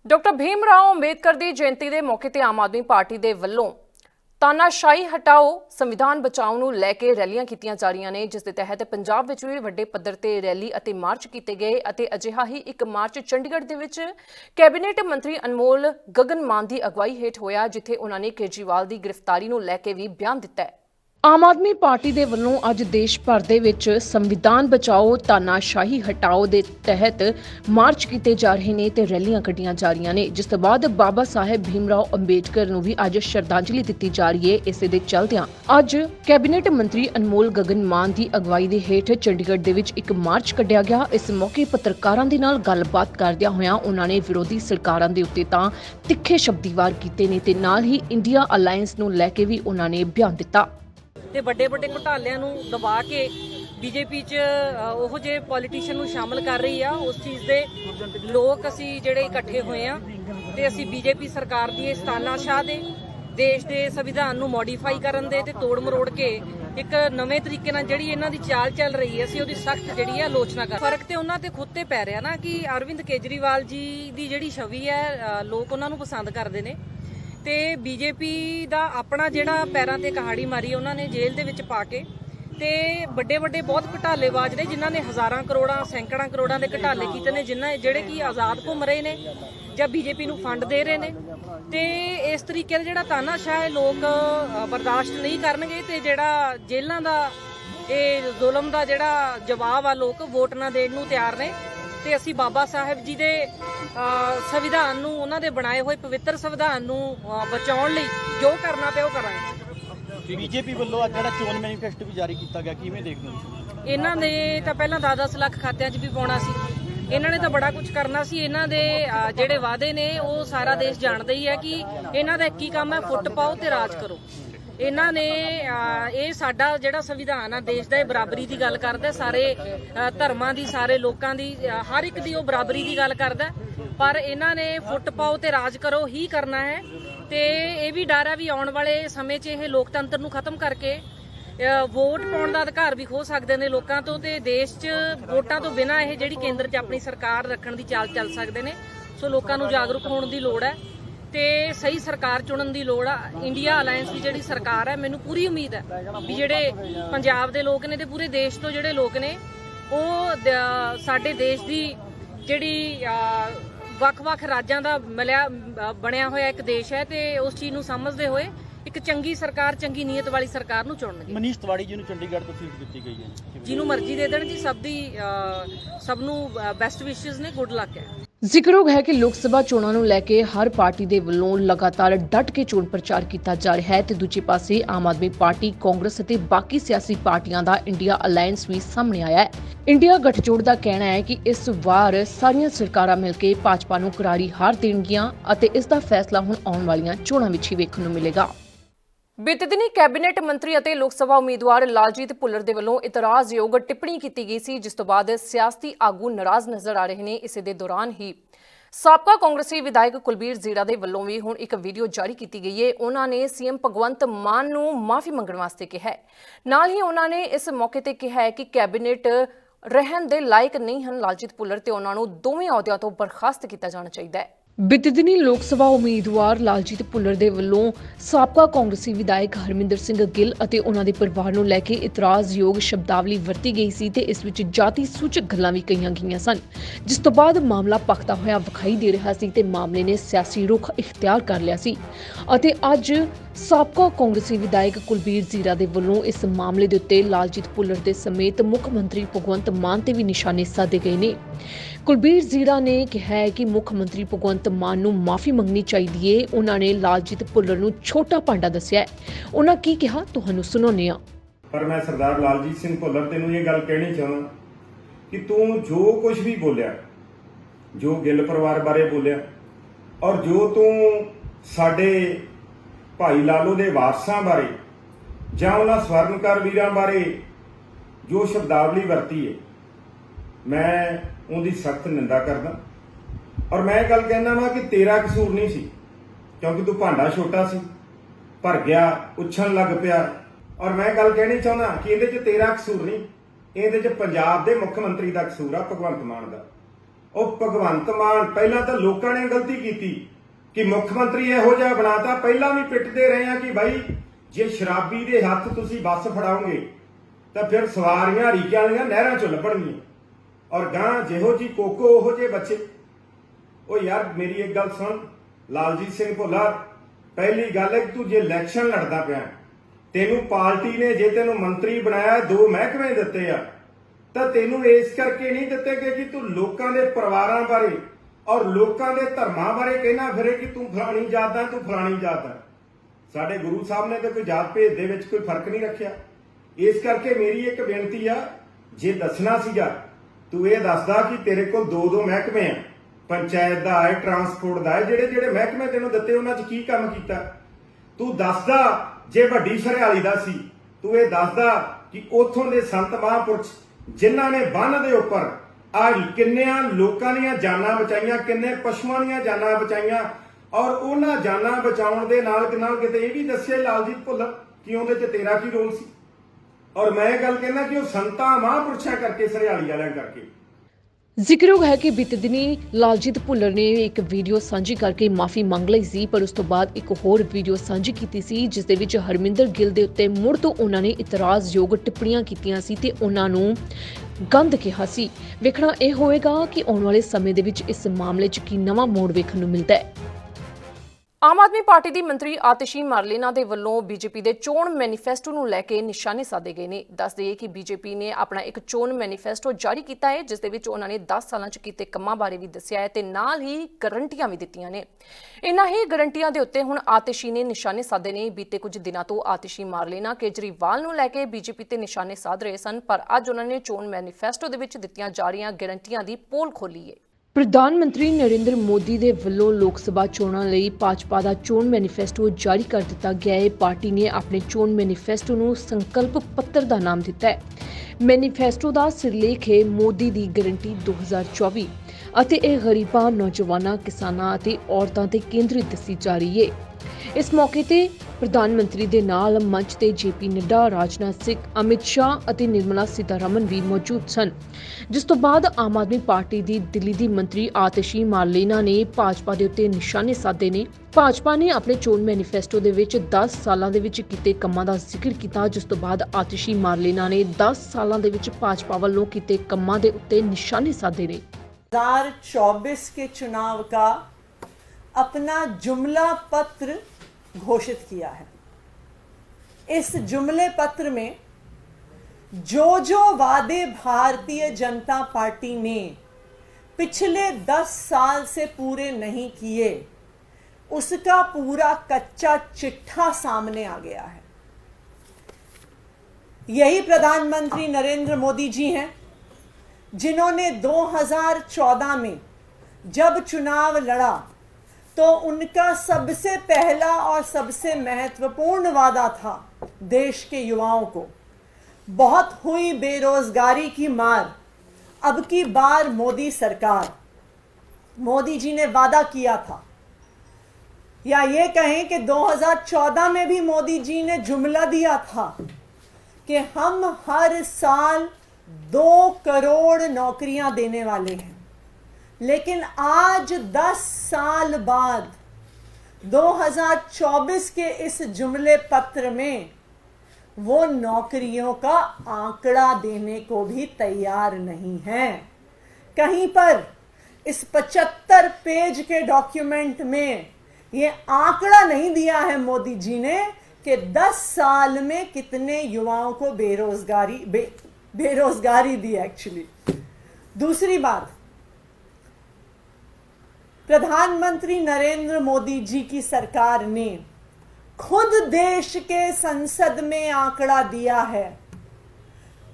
ਡਾਕਟਰ ਭੀਮ ਰਾਓ ਅੰਬੇਦਕਰ ਦੀ ਜਯੰਤੀ ਦੇ ਮੌਕੇ ਤੇ ਆਮ ਆਦਮੀ ਪਾਰਟੀ ਦੇ ਵੱਲੋਂ ਤਾਨਾਸ਼ਾਹੀ ਹਟਾਓ, ਸੰਵਿਧਾਨ ਬਚਾਓ ਨੂੰ ਲੈ ਕੇ ਰੈਲੀਆਂ ਕੀਤੀਆਂ ਜਾ ਰਹੀਆਂ ਨੇ, ਜਿਸ ਦੇ ਤਹਿਤ ਪੰਜਾਬ ਵਿੱਚ ਵੀ ਵੱਡੇ ਪੱਧਰ ਤੇ ਰੈਲੀ ਅਤੇ ਮਾਰਚ ਕੀਤੇ ਗਏ ਅਤੇ ਅਜਿਹਾ ਹੀ ਇੱਕ ਮਾਰਚ ਚੰਡੀਗੜ੍ਹ ਦੇ ਵਿੱਚ ਕੈਬਨਿਟ ਮੰਤਰੀ ਅਨਮੋਲ ਗਗਨ ਮਾਨ ਦੀ ਅਗਵਾਈ ਹੇਠ ਹੋਇਆ, ਜਿੱਥੇ ਉਹਨਾਂ ਨੇ ਕੇਜਰੀਵਾਲ ਦੀ ਗ੍ਰਿਫਤਾਰੀ ਨੂੰ ਲੈ ਕੇ ਵੀ ਬਿਆਨ ਦਿੱਤਾ ਹੈ। ਆਮ ਆਦਮੀ ਪਾਰਟੀ ਦੇ ਵੱਲੋਂ ਅੱਜ ਦੇਸ਼ ਭਰ ਦੇ ਵਿੱਚ ਸੰਵਿਧਾਨ ਬਚਾਓ, ਤਾਨਾਸ਼ਾਹੀ ਹਟਾਓ ਦੇ ਤਹਿਤ ਮਾਰਚ ਕੀਤੇ ਜਾ ਰਹੇ ਨੇ ਤੇ ਰੈਲੀਆਂ ਕੱਢੀਆਂ ਜਾ ਰਹੀਆਂ ਨੇ। ਜਿਸ ਤੋਂ ਬਾਅਦ ਬਾਬਾ ਸਾਹਿਬ ਭੀਮਰਾਓ ਅੰਬੇਡਕਰ ਨੂੰ ਵੀ ਅੱਜ ਸ਼ਰਧਾਂਜਲੀ ਦਿੱਤੀ ਜਾ ਰਹੀ ਹੈ। ਇਸੇ ਦੇ ਚਲਦਿਆਂ ਅੱਜ ਕੈਬਨਿਟ ਮੰਤਰੀ ਅਨਮੋਲ ਗਗਨ ਮਾਨ ਦੀ ਅਗਵਾਈ ਦੇ ਹੇਠ ਚੰਡੀਗੜ੍ਹ ਦੇ ਵਿੱਚ ਇੱਕ ਮਾਰਚ ਕੱਢਿਆ ਗਿਆ। ਇਸ ਮੌਕੇ ਪੱਤਰਕਾਰਾਂ ਦੇ ਨਾਲ ਗੱਲਬਾਤ ਕਰਦਿਆਂ ਹੋਇਆਂ ਉਹਨਾਂ ਨੇ ਵਿਰੋਧੀ ਸਰਕਾਰਾਂ ਦੇ ਉੱਤੇ ਤਾਂ ਤਿੱਖੇ ਸ਼ਬਦੀਵਾਰ ਕੀਤੇ ਨੇ ਤੇ ਨਾਲ ਹੀ ਇੰਡੀਆ ਅਲਾਈਅੰਸ ਨੂੰ ਲੈ ਕੇ ਵੀ ਉਹਨਾਂ ਨੇ ਬਿਆਨ ਦਿੱਤਾ। ਤੇ ਵੱਡੇ ਵੱਡੇ ਘੁਟਾਲਿਆਂ ਨੂੰ ਦਬਾ ਕੇ ਬੀਜੇਪੀ 'ਚ ਉਹ ਉਹੋ ਜਿਹੇ ਪੋਲੀਟੀਸ਼ੀਅਨ ਨੂੰ ਸ਼ਾਮਲ ਕਰ ਰਹੀ ਆ। ਉਸ ਚੀਜ਼ ਦੇ ਲੋਕ ਅਸੀਂ ਜਿਹੜੇ ਇਕੱਠੇ ਹੋਏ ਆ ਤੇ ਅਸੀਂ ਬੀਜੇਪੀ ਸਰਕਾਰ ਦੀ ਇਸ ਤਾਨਾਸ਼ਾਹ ਦੇ, ਦੇਸ਼ ਦੇ ਸੰਵਿਧਾਨ ਨੂੰ ਮੋਡੀਫਾਈ ਕਰਨ ਦੇ ਤੇ ਤੋੜ ਮਰੋੜ ਕੇ ਇੱਕ ਨਵੇਂ ਤਰੀਕੇ ਨਾਲ ਜਿਹੜੀ ਇਹਨਾਂ ਦੀ ਚਾਲ ਚੱਲ ਰਹੀ ਹੈ, ਅਸੀਂ ਉਹਦੀ ਸਖਤ ਜਿਹੜੀ ਹੈ ਆਲੋਚਨਾ ਕਰ ਫ਼ਰਕ ਤੇ ਉਹਨਾਂ ਤੇ ਖੁਦ ਤੇ ਪੈ ਰਿਹਾ ਨਾ ਕਿ ਅਰਵਿੰਦ ਕੇਜਰੀਵਾਲ ਜੀ ਦੀ ਜਿਹੜੀ ਛਵੀ ਹੈ ਲੋਕ ਉਹਨਾਂ ਨੂੰ ਪਸੰਦ ਕਰਦੇ ਨੇ। ਤੇ ਬੀਜੇਪੀ ਦਾ ਆਪਣਾ ਜਿਹੜਾ ਪੈਰਾਂ ਤੇ ਕਹਾੜੀ ਮਾਰੀ ਉਹਨਾਂ ਨੇ ਜੇਲ੍ਹ ਦੇ ਵਿੱਚ ਪਾ ਕੇ ਤੇ ਵੱਡੇ ਵੱਡੇ ਬਹੁਤ ਘਟਾਲੇਬਾਜ਼ ਨੇ ਜਿਨ੍ਹਾਂ ਨੇ ਹਜ਼ਾਰਾਂ ਕਰੋੜਾਂ, ਸੈਂਕੜਾਂ ਕਰੋੜਾਂ ਦੇ ਘਟਾਲੇ ਕੀਤੇ ਨੇ, ਜਿਨ੍ਹਾਂ ਜਿਹੜੇ ਕਿ ਆਜ਼ਾਦ ਘੁੰਮ ਰਹੇ ਨੇ ਜਾਂ ਬੀਜੇਪੀ ਨੂੰ ਫੰਡ ਦੇ ਰਹੇ ਨੇ। ਤੇ ਇਸ ਤਰੀਕੇ ਦਾ ਜਿਹੜਾ ਤਾਨਾਸ਼ਾਹ ਹੈ, ਲੋਕ ਬਰਦਾਸ਼ਤ ਨਹੀਂ ਕਰਨਗੇ ਤੇ ਜਿਹੜਾ ਜੇਲ੍ਹਾਂ ਦਾ, ਇਹ ਜ਼ੁਲਮ ਦਾ ਜਿਹੜਾ ਜਵਾਬ ਆ, ਲੋਕ ਵੋਟ ਨਾ ਦੇਣ ਨੂੰ ਤਿਆਰ ਨੇ। ਤੇ ਅਸੀਂ ਬਾਬਾ ਸਾਹਿਬ ਜੀ ਦੇ ਸੰਵਿਧਾਨ ਨੂੰ ਉਹਨਾਂ ਦੇ ਬਣਾਏ ਹੋਏ ਪਵਿੱਤਰ ਸੰਵਿਧਾਨ ਨੂੰ ਬਚਾਉਣ ਲਈ ਜੋ ਕਰਨਾ ਪਿਆ ਉਹ ਕਰਾਂਗੇ। ਬੀਜੇਪੀ ਵੱਲੋਂ ਅੱਜ ਜਿਹੜਾ ਚੋਣ ਮੈਨੀਫੈਸਟੋ ਵੀ ਜਾਰੀ ਕੀਤਾ ਗਿਆ ਕਿਵੇਂ ਦੇਖਦੇ ਹੋ ਇਹਨਾਂ ਨੇ ਤਾਂ ਪਹਿਲਾਂ 10-10 ਲੱਖ ਖਾਤਿਆਂ 'ਚ ਵੀ ਪਾਉਣਾ ਸੀ। ਇਹਨਾਂ ਨੇ ਤਾਂ ਬੜਾ ਕੁਝ ਕਰਨਾ ਸੀ। ਇਹਨਾਂ ਦੇ ਜਿਹੜੇ ਵਾਅਦੇ ਨੇ ਉਹ ਸਾਰਾ ਦੇਸ਼ ਜਾਣਦਾ ਹੀ ਹੈ ਕਿ ਇਹਨਾਂ ਦਾ ਇੱਕ ਹੀ ਕੰਮ ਹੈ ਫੁੱਟ ਪਾਓ ਤੇ ਰਾਜ ਕਰੋ। ਇਹਨਾਂ ਨੇ ਇਹ ਸਾਡਾ ਜਿਹੜਾ ਸੰਵਿਧਾਨ ਆ, ਦੇਸ਼ ਦਾ ਇਹ ਬਰਾਬਰੀ ਦੀ ਗੱਲ ਕਰਦਾ, ਸਾਰੇ ਧਰਮਾਂ ਦੀ, ਸਾਰੇ ਲੋਕਾਂ ਦੀ ਹਰ ਇੱਕ ਦੀ ਉਹ ਬਰਾਬਰੀ ਦੀ ਗੱਲ ਕਰਦਾ। ਪਰ ਇਹਨਾਂ ਨੇ ਫੁੱਟ ਪਾਓ ਤੇ ਰਾਜ ਕਰੋ, ਹੀ ਕਰਨਾ ਹੈ। ਤੇ ਇਹ ਵੀ ਡਰ ਹੈ ਵੀ ਆਉਣ ਵਾਲੇ ਸਮੇਂ 'ਚ ਇਹ ਲੋਕਤੰਤਰ ਨੂੰ ਖਤਮ ਕਰਕੇ ਵੋਟ ਪਾਉਣ ਦਾ ਅਧਿਕਾਰ ਵੀ ਖੋ ਸਕਦੇ ਨੇ ਲੋਕਾਂ ਤੋਂ ਤੇ ਦੇਸ਼ 'ਚ ਵੋਟਾਂ ਤੋਂ ਬਿਨਾਂ ਇਹ ਜਿਹੜੀ ਕੇਂਦਰ 'ਚ ਆਪਣੀ ਸਰਕਾਰ ਰੱਖਣ ਦੀ ਚਾਲ ਚੱਲ ਸਕਦੇ ਨੇ। ਸੋ ਲੋਕਾਂ ਨੂੰ ਜਾਗਰੂਕ ਹੋਣ ਦੀ ਲੋੜ ਹੈ। ਤੇ ਸਹੀ ਸਰਕਾਰ ਚੁਣਨ ਦੀ ਲੋੜ ਆ। ਇੰਡੀਆ ਅਲਾਈਅੰਸ ਦੀ ਜਿਹੜੀ ਸਰਕਾਰ ਹੈ ਮੈਨੂੰ ਪੂਰੀ ਉਮੀਦ ਹੈ ਵੀ ਜਿਹੜੇ ਪੰਜਾਬ ਦੇ ਲੋਕ ਨੇ ਤੇ ਪੂਰੇ ਦੇਸ਼ ਤੋਂ ਜਿਹੜੇ ਲੋਕ ਨੇ ਉਹ ਸਾਡੇ ਦੇਸ਼ ਦੀ ਜਿਹੜੀ ਵੱਖ-ਵੱਖ ਰਾਜਾਂ ਦਾ ਮਿਲਿਆ ਬਣਿਆ ਹੋਇਆ ਇੱਕ ਦੇਸ਼ ਹੈ ਤੇ ਉਸ ਚੀਜ਼ ਨੂੰ ਸਮਝਦੇ ਹੋਏ ਇੱਕ ਚੰਗੀ ਸਰਕਾਰ ਚੰਗੀ ਨੀਅਤ ਵਾਲੀ ਸਰਕਾਰ ਨੂੰ ਚੁਣਨਗੇ ਮਨੀਸ਼ ਤਿਵਾੜੀ ਜੀ ਨੂੰ ਚੰਡੀਗੜ੍ਹ ਤੋਂ ਸੀਟ ਦਿੱਤੀ ਗਈ ਹੈ? ਜਿਹਨੂੰ ਮਰਜ਼ੀ ਦੇ ਦੇਣ ਜੀ ਸਭ ਦੀ ਸਭ ਨੂੰ ਬੈਸਟ ਵਿਸ਼ੇਸ ਨੇ ਗੁੱਡ ਲੱਕ ਹੈ। ਜ਼ਿਕਰਯੋਗ ਹੈ ਕਿ ਲੋਕ ਸਭਾ ਚੋਣਾਂ ਨੂੰ ਲੈ ਕੇ ਹਰ ਪਾਰਟੀ ਦੇ ਵੱਲੋਂ ਲਗਾਤਾਰ ਡਟ ਕੇ ਚੋਣ ਪ੍ਰਚਾਰ ਕੀਤਾ ਜਾ ਰਿਹਾ ਹੈ ਤੇ ਦੂਜੇ ਪਾਸੇ ਆਮ ਆਦਮੀ ਪਾਰਟੀ, ਕਾਂਗਰਸ ਅਤੇ ਬਾਕੀ ਸਿਆਸੀ ਪਾਰਟੀਆਂ ਦਾ ਇੰਡੀਆ ਅਲਾਈਅੰਸ ਵੀ ਸਾਹਮਣੇ ਆਇਆ ਹੈ। ਇੰਡੀਆ ਗਠਜੋੜ ਦਾ ਕਹਿਣਾ ਹੈ ਕਿ ਇਸ ਵਾਰ ਸਾਰੀਆਂ ਸਰਕਾਰਾਂ ਮਿਲ ਕੇ ਭਾਜਪਾ ਨੂੰ ਕਰਾਰੀ ਹਾਰ ਦੇਣਗੀਆਂ ਅਤੇ ਇਸ ਦਾ ਫੈਸਲਾ ਹੁਣ ਆਉਣ ਵਾਲੀਆਂ ਚੋਣਾਂ ਵਿੱਚ ਹੀ ਵੇਖਣ ਨੂੰ ਮਿਲੇਗਾ। ਬੀਤੇ ਦਿਨੀ ਕੈਬਨਿਟ ਮੰਤਰੀ ਅਤੇ ਲੋਕ ਸਭਾ ਉਮੀਦਵਾਰ ਲਾਲਜੀਤ ਭੁੱਲਰ ਦੇ ਵੱਲੋਂ ਇਤਰਾਜ਼ਯੋਗ ਟਿੱਪਣੀ ਕੀਤੀ ਗਈ ਸੀ, ਜਿਸ ਤੋਂ ਬਾਅਦ ਸਿਆਸਤੀ ਆਗੂ ਨਾਰਾਜ਼ ਨਜ਼ਰ ਆ ਰਹੇ ਨੇ, ਇਸੇ ਦੇ ਦੌਰਾਨ ਹੀ ਸਾਬਕਾ ਕਾਂਗਰਸੀ ਵਿਧਾਇਕ ਕੁਲਬੀਰ ਜ਼ੀਰਾ ਦੇ ਵੱਲੋਂ ਵੀ ਹੁਣ ਇੱਕ ਵੀਡੀਓ ਜਾਰੀ ਕੀਤੀ ਗਈ ਹੈ ਉਹਨਾਂ ਨੇ ਸੀਐਮ ਭਗਵੰਤ ਮਾਨ ਨੂੰ ਮਾਫੀ ਮੰਗਣ ਵਾਸਤੇ ਕਿਹਾ ਹੈ। ਨਾਲ ਹੀ ਉਹਨਾਂ ਨੇ ਇਸ ਮੌਕੇ ਤੇ ਕਿਹਾ ਹੈ ਕਿ ਕੈਬਨਿਟ ਰਹਿਣ ਦੇ ਲਾਇਕ ਨਹੀਂ ਹਨ ਲਾਲਜੀਤ ਭੁੱਲਰ ਤੇ ਉਹਨਾਂ ਨੂੰ ਦੋਵੇਂ ਅਹੁਦਿਆਂ ਤੋਂ ਬਰਖਾਸਤ ਕੀਤਾ ਜਾਣਾ ਚਾਹੀਦਾ ਹੈ। ਬੀਤੇ ਦਿਨੀ ਲੋਕ ਸਭਾ ਉਮੀਦਵਾਰ ਲਾਲਜੀਤ ਭੁੱਲਰ ਦੇ ਵੱਲੋਂ ਸਾਬਕਾ ਕਾਂਗਰਸੀ ਵਿਧਾਇਕ ਹਰਮਿੰਦਰ ਸਿੰਘ ਗਿੱਲ ਅਤੇ ਉਹਨਾਂ ਦੇ ਪਰਿਵਾਰ ਨੂੰ ਲੈ ਕੇ ਇਤਰਾਜ਼ਯੋਗ ਸ਼ਬਦਾਵਲੀ ਵਰਤੀ ਗਈ ਸੀ ਤੇ ਇਸ ਵਿੱਚ ਜਾਤੀ ਸੂਚਕ ਗੱਲਾਂ ਵੀ ਕਹੀਆਂ ਗਈਆਂ ਸਨ, ਜਿਸ ਤੋਂ ਬਾਅਦ ਮਾਮਲਾ ਪੱਕਦਾ ਹੋਇਆ ਵਿਖਾਈ ਦੇ ਰਿਹਾ ਸੀ ਤੇ ਮਾਮਲੇ ਨੇ ਸਿਆਸੀ ਰੁਖ ਇਖਤਿਆਰ ਕਰ ਲਿਆ ਸੀ ਅਤੇ ਅੱਜ ਸਾਬਕਾ ਕਾਂਗਰਸੀ ਵਿਧਾਇਕ ਕੁਲਬੀਰ ਜ਼ੀਰਾ ਦੇ ਵੱਲੋਂ ਇਸ ਮਾਮਲੇ ਦੇ ਉੱਤੇ ਲਾਲਜੀਤ ਭੁੱਲਰ ਦੇ ਸਮੇਤ ਮੁੱਖ ਮੰਤਰੀ ਭਗਵੰਤ ਮਾਨ ਤੇ ਵੀ ਨਿਸ਼ਾਨੇ ਸਾਧੇ ਗਏ ਨੇ। ਕੁਲਬੀਰ ਜ਼ੀਰਾ ਨੇ ਕਿਹਾ ਹੈ ਕਿ ਮੁੱਖ ਮੰਤਰੀ ਭਗਵੰਤ ਮਾਨ ਨੂੰ ਮਾਫੀ ਮੰਗਣੀ ਚਾਹੀਦੀ ਏ। ਉਹਨਾਂ ਨੇ ਲਾਲਜੀਤ ਭੁੱਲਰ ਨੂੰ ਛੋਟਾ ਭਾਂਡਾ ਦੱਸਿਆ ਹੈ। ਉਹਨਾਂ ਕੀ ਕਿਹਾ, ਤੁਹਾਨੂੰ ਸੁਣਾਉਂਦੇ ਹਾਂ। ਪਰ ਮੈਂ ਸਰਦਾਰ ਲਾਲਜੀਤ ਸਿੰਘ ਭੁੱਲਰ ਤੈਨੂੰ ਇਹ ਗੱਲ ਕਹਿਣੀ ਚਾਹਾਂ ਕਿ ਤੂੰ ਜੋ ਕੁਝ ਵੀ ਬੋਲਿਆ, ਜੋ ਗਿੱਲ ਪਰਿਵਾਰ ਬਾਰੇ ਬੋਲਿਆ ਔਰ ਜੋ ਤੂੰ ਸਾਡੇ ਭਾਈ ਲਾਲੋ ਦੇ ਵਾਰਸਾਂ ਬਾਰੇ ਜਾਂ ਉਹਨਾਂ ਸਵਰਨਕਾਰ ਵੀਰਾਂ ਬਾਰੇ ਜੋ ਸ਼ਬਦਾਵਲੀ ਵਰਤੀ ਹੈ, ਮੈਂ ਉਹਦੀ ਸਖਤ ਨਿੰਦਾ ਕਰਦਾ। ਔਰ ਮੈਂ ਇਹ ਗੱਲ ਕਹਿਣਾ ਵਾਂ ਕਿ ਤੇਰਾ ਕਸੂਰ ਨਹੀਂ ਸੀ, ਕਿਉਂਕਿ ਤੂੰ ਭਾਂਡਾ ਛੋਟਾ ਸੀ, ਭਰ ਗਿਆ ਉੱਛਣ ਲੱਗ ਪਿਆ। ਔਰ ਮੈਂ ਗੱਲ ਕਹਿਣੀ ਚਾਹੁੰਦਾ ਕਿ ਇਹਦੇ 'ਚ ਤੇਰਾ ਕਸੂਰ ਨਹੀਂ, ਇਹਦੇ 'ਚ ਪੰਜਾਬ ਦੇ ਮੁੱਖ ਮੰਤਰੀ ਦਾ ਕਸੂਰ ਆ, ਭਗਵੰਤ ਮਾਨ ਦਾ। ਉਹ ਭਗਵੰਤ ਮਾਨ ਪਹਿਲਾਂ ਤਾਂ ਲੋਕਾਂ ਨੇ ਗਲਤੀ ਕੀਤੀ ਕਿ ਮੁੱਖ ਮੰਤਰੀ ਇਹੋ ਜਿਹਾ ਬਣਾਤਾ, ਪਹਿਲਾਂ ਵੀ ਪਿੱਟਦੇ ਰਹੇ ਆ ਕਿ ਭਾਈ ਜੇ ਸ਼ਰਾਬੀ ਦੇ ਹੱਥ ਤੁਸੀਂ ਬੱਸ ਫੜਾਓਗੇ, ਤਾਂ ਫਿਰ ਸਵਾਰੀਆਂ ਰੀਕਿਆਂ ਵਾਲੀਆਂ ਨਹਿਰਾਂ 'ਚੋਂ ਲੱਭਣਗੀਆਂ। ਔਰ ਗਾਂ ਜਿਹੋ ਜੀ ਕੋਕੋ, ਉਹੋ ਜੇ ਬੱਚੇ। ਉਹ ਯਾਰ, ਮੇਰੀ ਇੱਕ ਗੱਲ ਸੁਣ, ਲਾਲਜੀਤ ਸਿੰਘ ਭੋਲਾ ਪਹਿਲੀ ਗੱਲ ਹੈ ਕਿ ਤੂੰ ਜੇ ਇਲੈਕਸ਼ਨ ਲੜਦਾ ਪਿਆ, ਤੈਨੂੰ ਪਾਰਟੀ ਨੇ ਜੇ ਤੈਨੂੰ ਮੰਤਰੀ ਬਣਾਇਆ, ਦੋ ਮਹਿਕਮੇ ਦਿੱਤੇ ਆ, ਤਾਂ ਤੈਨੂੰ ਇਸ ਕਰਕੇ ਨਹੀਂ ਦਿੱਤੇ ਗਏ ਕਿ ਤੂੰ ਲੋਕਾਂ ਦੇ ਪਰਿਵਾਰਾਂ ਬਾਰੇ ਔਰ ਲੋਕਾਂ ਦੇ ਧਰਮਾਂ ਬਾਰੇ ਕਹਿਣਾ ਫਿਰੇ ਕਿ ਤੂੰ ਫਲਾਣੀ ਜਾਤ ਦਾ ਤੂੰ ਫਲਾਣੀ ਜਾਤ ਦਾ ਸਾਡੇ ਗੁਰੂ ਸਾਹਿਬ ਨੇ ਤਾਂ ਕੋਈ ਜਾਤ ਭੇਦ ਦੇ ਵਿੱਚ ਕੋਈ ਫ਼ਰਕ ਨਹੀਂ ਰੱਖਿਆ। ਇਸ ਕਰਕੇ ਮੇਰੀ ਇੱਕ ਬੇਨਤੀ ਆ, ਜੇ ਦੱਸਣਾ ਸੀਗਾ, ਤੂੰ ਇਹ ਦੱਸਦਾ ਕਿ ਤੇਰੇ ਕੋਲ ਦੋ ਦੋ ਮਹਿਕਮੇ ਆ। ਪੰਚਾਇਤ ਦਾ ਹੈ, ਟਰਾਂਸਪੋਰਟ ਦਾ ਹੈ, ਜਿਹੜੇ ਜਿਹੜੇ ਮਹਿਕਮੇ ਤੈਨੂੰ ਦਿੱਤੇ, ਉਹਨਾਂ 'ਚ ਕੀ ਕੰਮ ਕੀਤਾ? ਤੂੰ ਦੱਸਦਾ ਜੇ ਵੱਡੀ ਸ਼ਰਿਆਲੀ ਦਾ ਸੀ, ਤੂੰ ਇਹ ਦੱਸਦਾ ਕਿ ਉਥੋਂ ਦੇ ਸੰਤ ਮਹਾਂਪੁਰਸ਼ ਜਿਨ੍ਹਾਂ ਨੇ ਬੰਨ ਦੇ ਉੱਪਰ ਆ ਕਿੰਨਿਆਂ ਲੋਕਾਂ ਦੀਆਂ ਜਾਨਾਂ ਬਚਾਈਆਂ, ਕਿੰਨੇ ਪਸ਼ੂਆਂ ਦੀਆਂ ਜਾਨਾਂ ਬਚਾਈਆਂ ਔਰ ਉਹਨਾਂ ਜਾਨਾਂ ਬਚਾਉਣ ਦੇ ਨਾਲ ਨਾਲ ਕਿਤੇ ਇਹ ਵੀ ਦੱਸਿਆ ਲਾਲਜੀਤ ਭੁੱਲਰ ਕਿ ਉਹਦੇ 'ਚ ਤੇਰਾ ਕੀ ਰੋਲ ਸੀ? ਔਰ ਮੈਂ ਇਹ ਗੱਲ ਕਹਿੰਦਾ ਕਿ ਉਹ ਸੰਤਾਂ, ਮਹਾਂਪੁਰਸ਼ਾਂ ਕਰਕੇ ਸਰਿਆਲੀ ਵਾਲਿਆਂ ਕਰਕੇ। ਜ਼ਿਕਰਯੋਗ ਹੈ ਕਿ ਬੀਤੇ ਦਿਨੀ ਲਾਲਜੀਤ ਭੁੱਲਰ ਨੇ ਇੱਕ ਵੀਡੀਓ ਸਾਂਝੀ ਕਰਕੇ ਮਾਫੀ ਮੰਗ ਲਈ ਸੀ, ਪਰ ਉਸ ਤੋਂ ਬਾਅਦ ਇੱਕ ਹੋਰ ਵੀਡੀਓ ਸਾਂਝੀ ਕੀਤੀ ਸੀ, ਜਿਸ ਦੇ ਵਿੱਚ ਹਰਮਿੰਦਰ ਗਿੱਲ ਦੇ ਉੱਤੇ ਮੁੜ ਤੋਂ ਉਹਨਾਂ ਨੇ ਇਤਰਾਜ਼ਯੋਗ ਟਿੱਪਣੀਆਂ ਕੀਤੀਆਂ ਸੀ ਤੇ ਉਹਨਾਂ ਨੂੰ ਗੰਦ ਕਿਹਾ ਸੀ। ਵੇਖਣਾ ਇਹ ਹੋਵੇਗਾ ਕਿ ਆਉਣ ਵਾਲੇ ਸਮੇਂ ਦੇ ਵਿੱਚ ਇਸ ਮਾਮਲੇ 'ਚ ਕੀ ਨਵਾਂ ਮੋੜ ਵੇਖਣ ਨੂੰ ਮਿਲਦਾ ਹੈ। ਆਮ ਆਦਮੀ ਪਾਰਟੀ ਦੀ ਮੰਤਰੀ ਆਤਿਸ਼ੀ ਮਾਰਲੇਨਾ ਦੇ ਵੱਲੋਂ ਬੀਜੇਪੀ ਦੇ ਚੋਣ ਮੈਨੀਫੈਸਟੋ ਨੂੰ ਲੈ ਕੇ ਨਿਸ਼ਾਨੇ ਸਾਧੇ ਗਏ ਨੇ। ਦੱਸ ਦਈਏ ਕਿ ਬੀਜੇਪੀ ਨੇ ਆਪਣਾ ਇੱਕ ਚੋਣ ਮੈਨੀਫੈਸਟੋ ਜਾਰੀ ਕੀਤਾ ਹੈ, ਜਿਸ ਦੇ ਵਿੱਚ ਉਹਨਾਂ ਨੇ 10 ਸਾਲਾਂ 'ਚ ਕੀਤੇ ਕੰਮਾਂ ਬਾਰੇ ਵੀ ਦੱਸਿਆ ਹੈ ਤੇ ਨਾਲ ਹੀ ਗਰੰਟੀਆਂ ਵੀ ਦਿੱਤੀਆਂ ਨੇ। ਇਨ੍ਹਾਂ ਹੀ ਗਰੰਟੀਆਂ ਦੇ ਉੱਤੇ ਹੁਣ ਆਤਿਸ਼ੀ ਨੇ ਨਿਸ਼ਾਨੇ ਸਾਧੇ ਨੇ। ਬੀਤੇ ਕੁਝ ਦਿਨਾਂ ਤੋਂ ਆਤਿਸ਼ੀ ਮਾਰਲੇਨਾ ਕੇਜਰੀਵਾਲ ਨੂੰ ਲੈ ਕੇ ਬੀਜੇਪੀ ਤੇ ਨਿਸ਼ਾਨੇ ਸਾਧ ਰਹੇ ਸਨ, ਪਰ ਅੱਜ ਉਹਨਾਂ ਨੇ ਚੋਣ ਮੈਨੀਫੈਸਟੋ ਦੇ ਵਿੱਚ ਦਿੱਤੀਆਂ ਜਾ ਰਹੀਆਂ ਗਰੰਟੀਆਂ ਦੀ ਪੋਲ ਖੋਲੀ ਹੈ ਪ੍ਰਧਾਨ ਮੰਤਰੀ ਨਰਿੰਦਰ ਮੋਦੀ ਦੇ ਵੱਲੋਂ ਲੋਕ ਸਭਾ ਚੋਣਾਂ ਲਈ ਭਾਜਪਾ ਦਾ ਚੋਣ ਮੈਨੀਫੈਸਟੋ ਜਾਰੀ ਕਰ ਦਿੱਤਾ ਗਿਆ ਹੈ। ਪਾਰਟੀ ਨੇ ਆਪਣੇ ਚੋਣ ਮੈਨੀਫੈਸਟੋ ਨੂੰ ਸੰਕਲਪ ਪੱਤਰ ਦਾ ਨਾਮ ਦਿੱਤਾ ਹੈ। ਮੈਨੀਫੈਸਟੋ ਦਾ ਸਿਰਲੇਖ ਹੈ ਮੋਦੀ ਦੀ ਗਾਰੰਟੀ 2024 ਅਤੇ ਇਹ ਗਰੀਬਾਂ, ਨੌਜਵਾਨਾਂ, ਕਿਸਾਨਾਂ ਅਤੇ ਔਰਤਾਂ ਤੇ ਕੇਂਦਰਿਤ ਦੱਸੀ ਜਾ ਰਹੀ ਹੈ। ਇਸ ਮੌਕੇ ਤੇ ਪ੍ਰਧਾਨ ਮੰਤਰੀ ਦੇ ਨਾਲ ਮੰਚ ਤੇ ਜੇਪੀ ਨੱਡਾ ਰਾਜਨਾਥ ਸਿੰਘ ਅਮਿਤ ਸ਼ਾਹ ਅਤੇ ਨਿਰਮਲਾ ਸੀਤਾਰਮਨ ਵੀ ਮੌਜੂਦ ਸਨ ਜਿਸ ਤੋਂ ਬਾਅਦ ਆਮ ਆਦਮੀ ਪਾਰਟੀ ਦੀ ਦਿੱਲੀ ਦੀ ਮੰਤਰੀ ਆਤਿਸ਼ੀ ਮਾਰਲੇਨਾ ਨੇ ਭਾਜਪਾ ਦੇ ਉੱਤੇ ਨਿਸ਼ਾਨੇ ਸਾਧੇ ਨੇ ਭਾਜਪਾ ਨੇ ਆਪਣੇ ਚੋਣ ਮੈਨੀਫੈਸਟੋ ਦੇ ਵਿੱਚ 10 ਸਾਲਾਂ ਦੇ ਵਿੱਚ ਕੀਤੇ ਕੰਮਾਂ ਦਾ ਜ਼ਿਕਰ ਕੀਤਾ ਜਿਸ ਤੋਂ ਬਾਅਦ ਆਤਿਸ਼ੀ ਮਾਰਲੇਨਾ ਨੇ 10 ਸਾਲਾਂ ਦੇ ਵਿੱਚ ਭਾਜਪਾ ਵੱਲੋਂ ਕੀਤੇ ਕੰਮਾਂ ਦੇ ਉੱਤੇ ਨਿਸ਼ਾਨੇ ਸਾਧੇ ਨੇ 2024 के चुनाव का अपना जुमला पत्र घोषित किया है। इस जुमले पत्र में जो जो वादे भारतीय जनता पार्टी ने पिछले 10 साल से पूरे नहीं किए, उसका पूरा कच्चा चिट्ठा सामने आ गया है। यही प्रधानमंत्री नरेंद्र मोदी जी हैं, जिन्होंने 2014 में जब चुनाव लड़ा तो उनका सबसे पहला और सबसे महत्वपूर्ण वादा था देश के युवाओं को। बहुत हुई बेरोजगारी की मार। अब की बार मोदी सरकार। मोदी जी ने वादा किया था। या ये कहें कि 2014 में भी मोदी जी ने जुमला दिया था कि हम हर साल दो करोड़ नौकरियाँ देने वाले हैं। लेकिन आज 10 साल बाद 2024 के इस जुमले पत्र में वो नौकरियों का आंकड़ा देने को भी तैयार नहीं है। कहीं पर इस 75 पेज के डॉक्यूमेंट में ये आंकड़ा नहीं दिया है मोदी जी ने कि 10 साल में कितने युवाओं को बेरोजगारी बे, बेरोजगारी दी एक्चुअली दूसरी बात प्रधानमंत्री नरेंद्र मोदी जी की सरकार ने खुद देश के संसद में आंकड़ा दिया है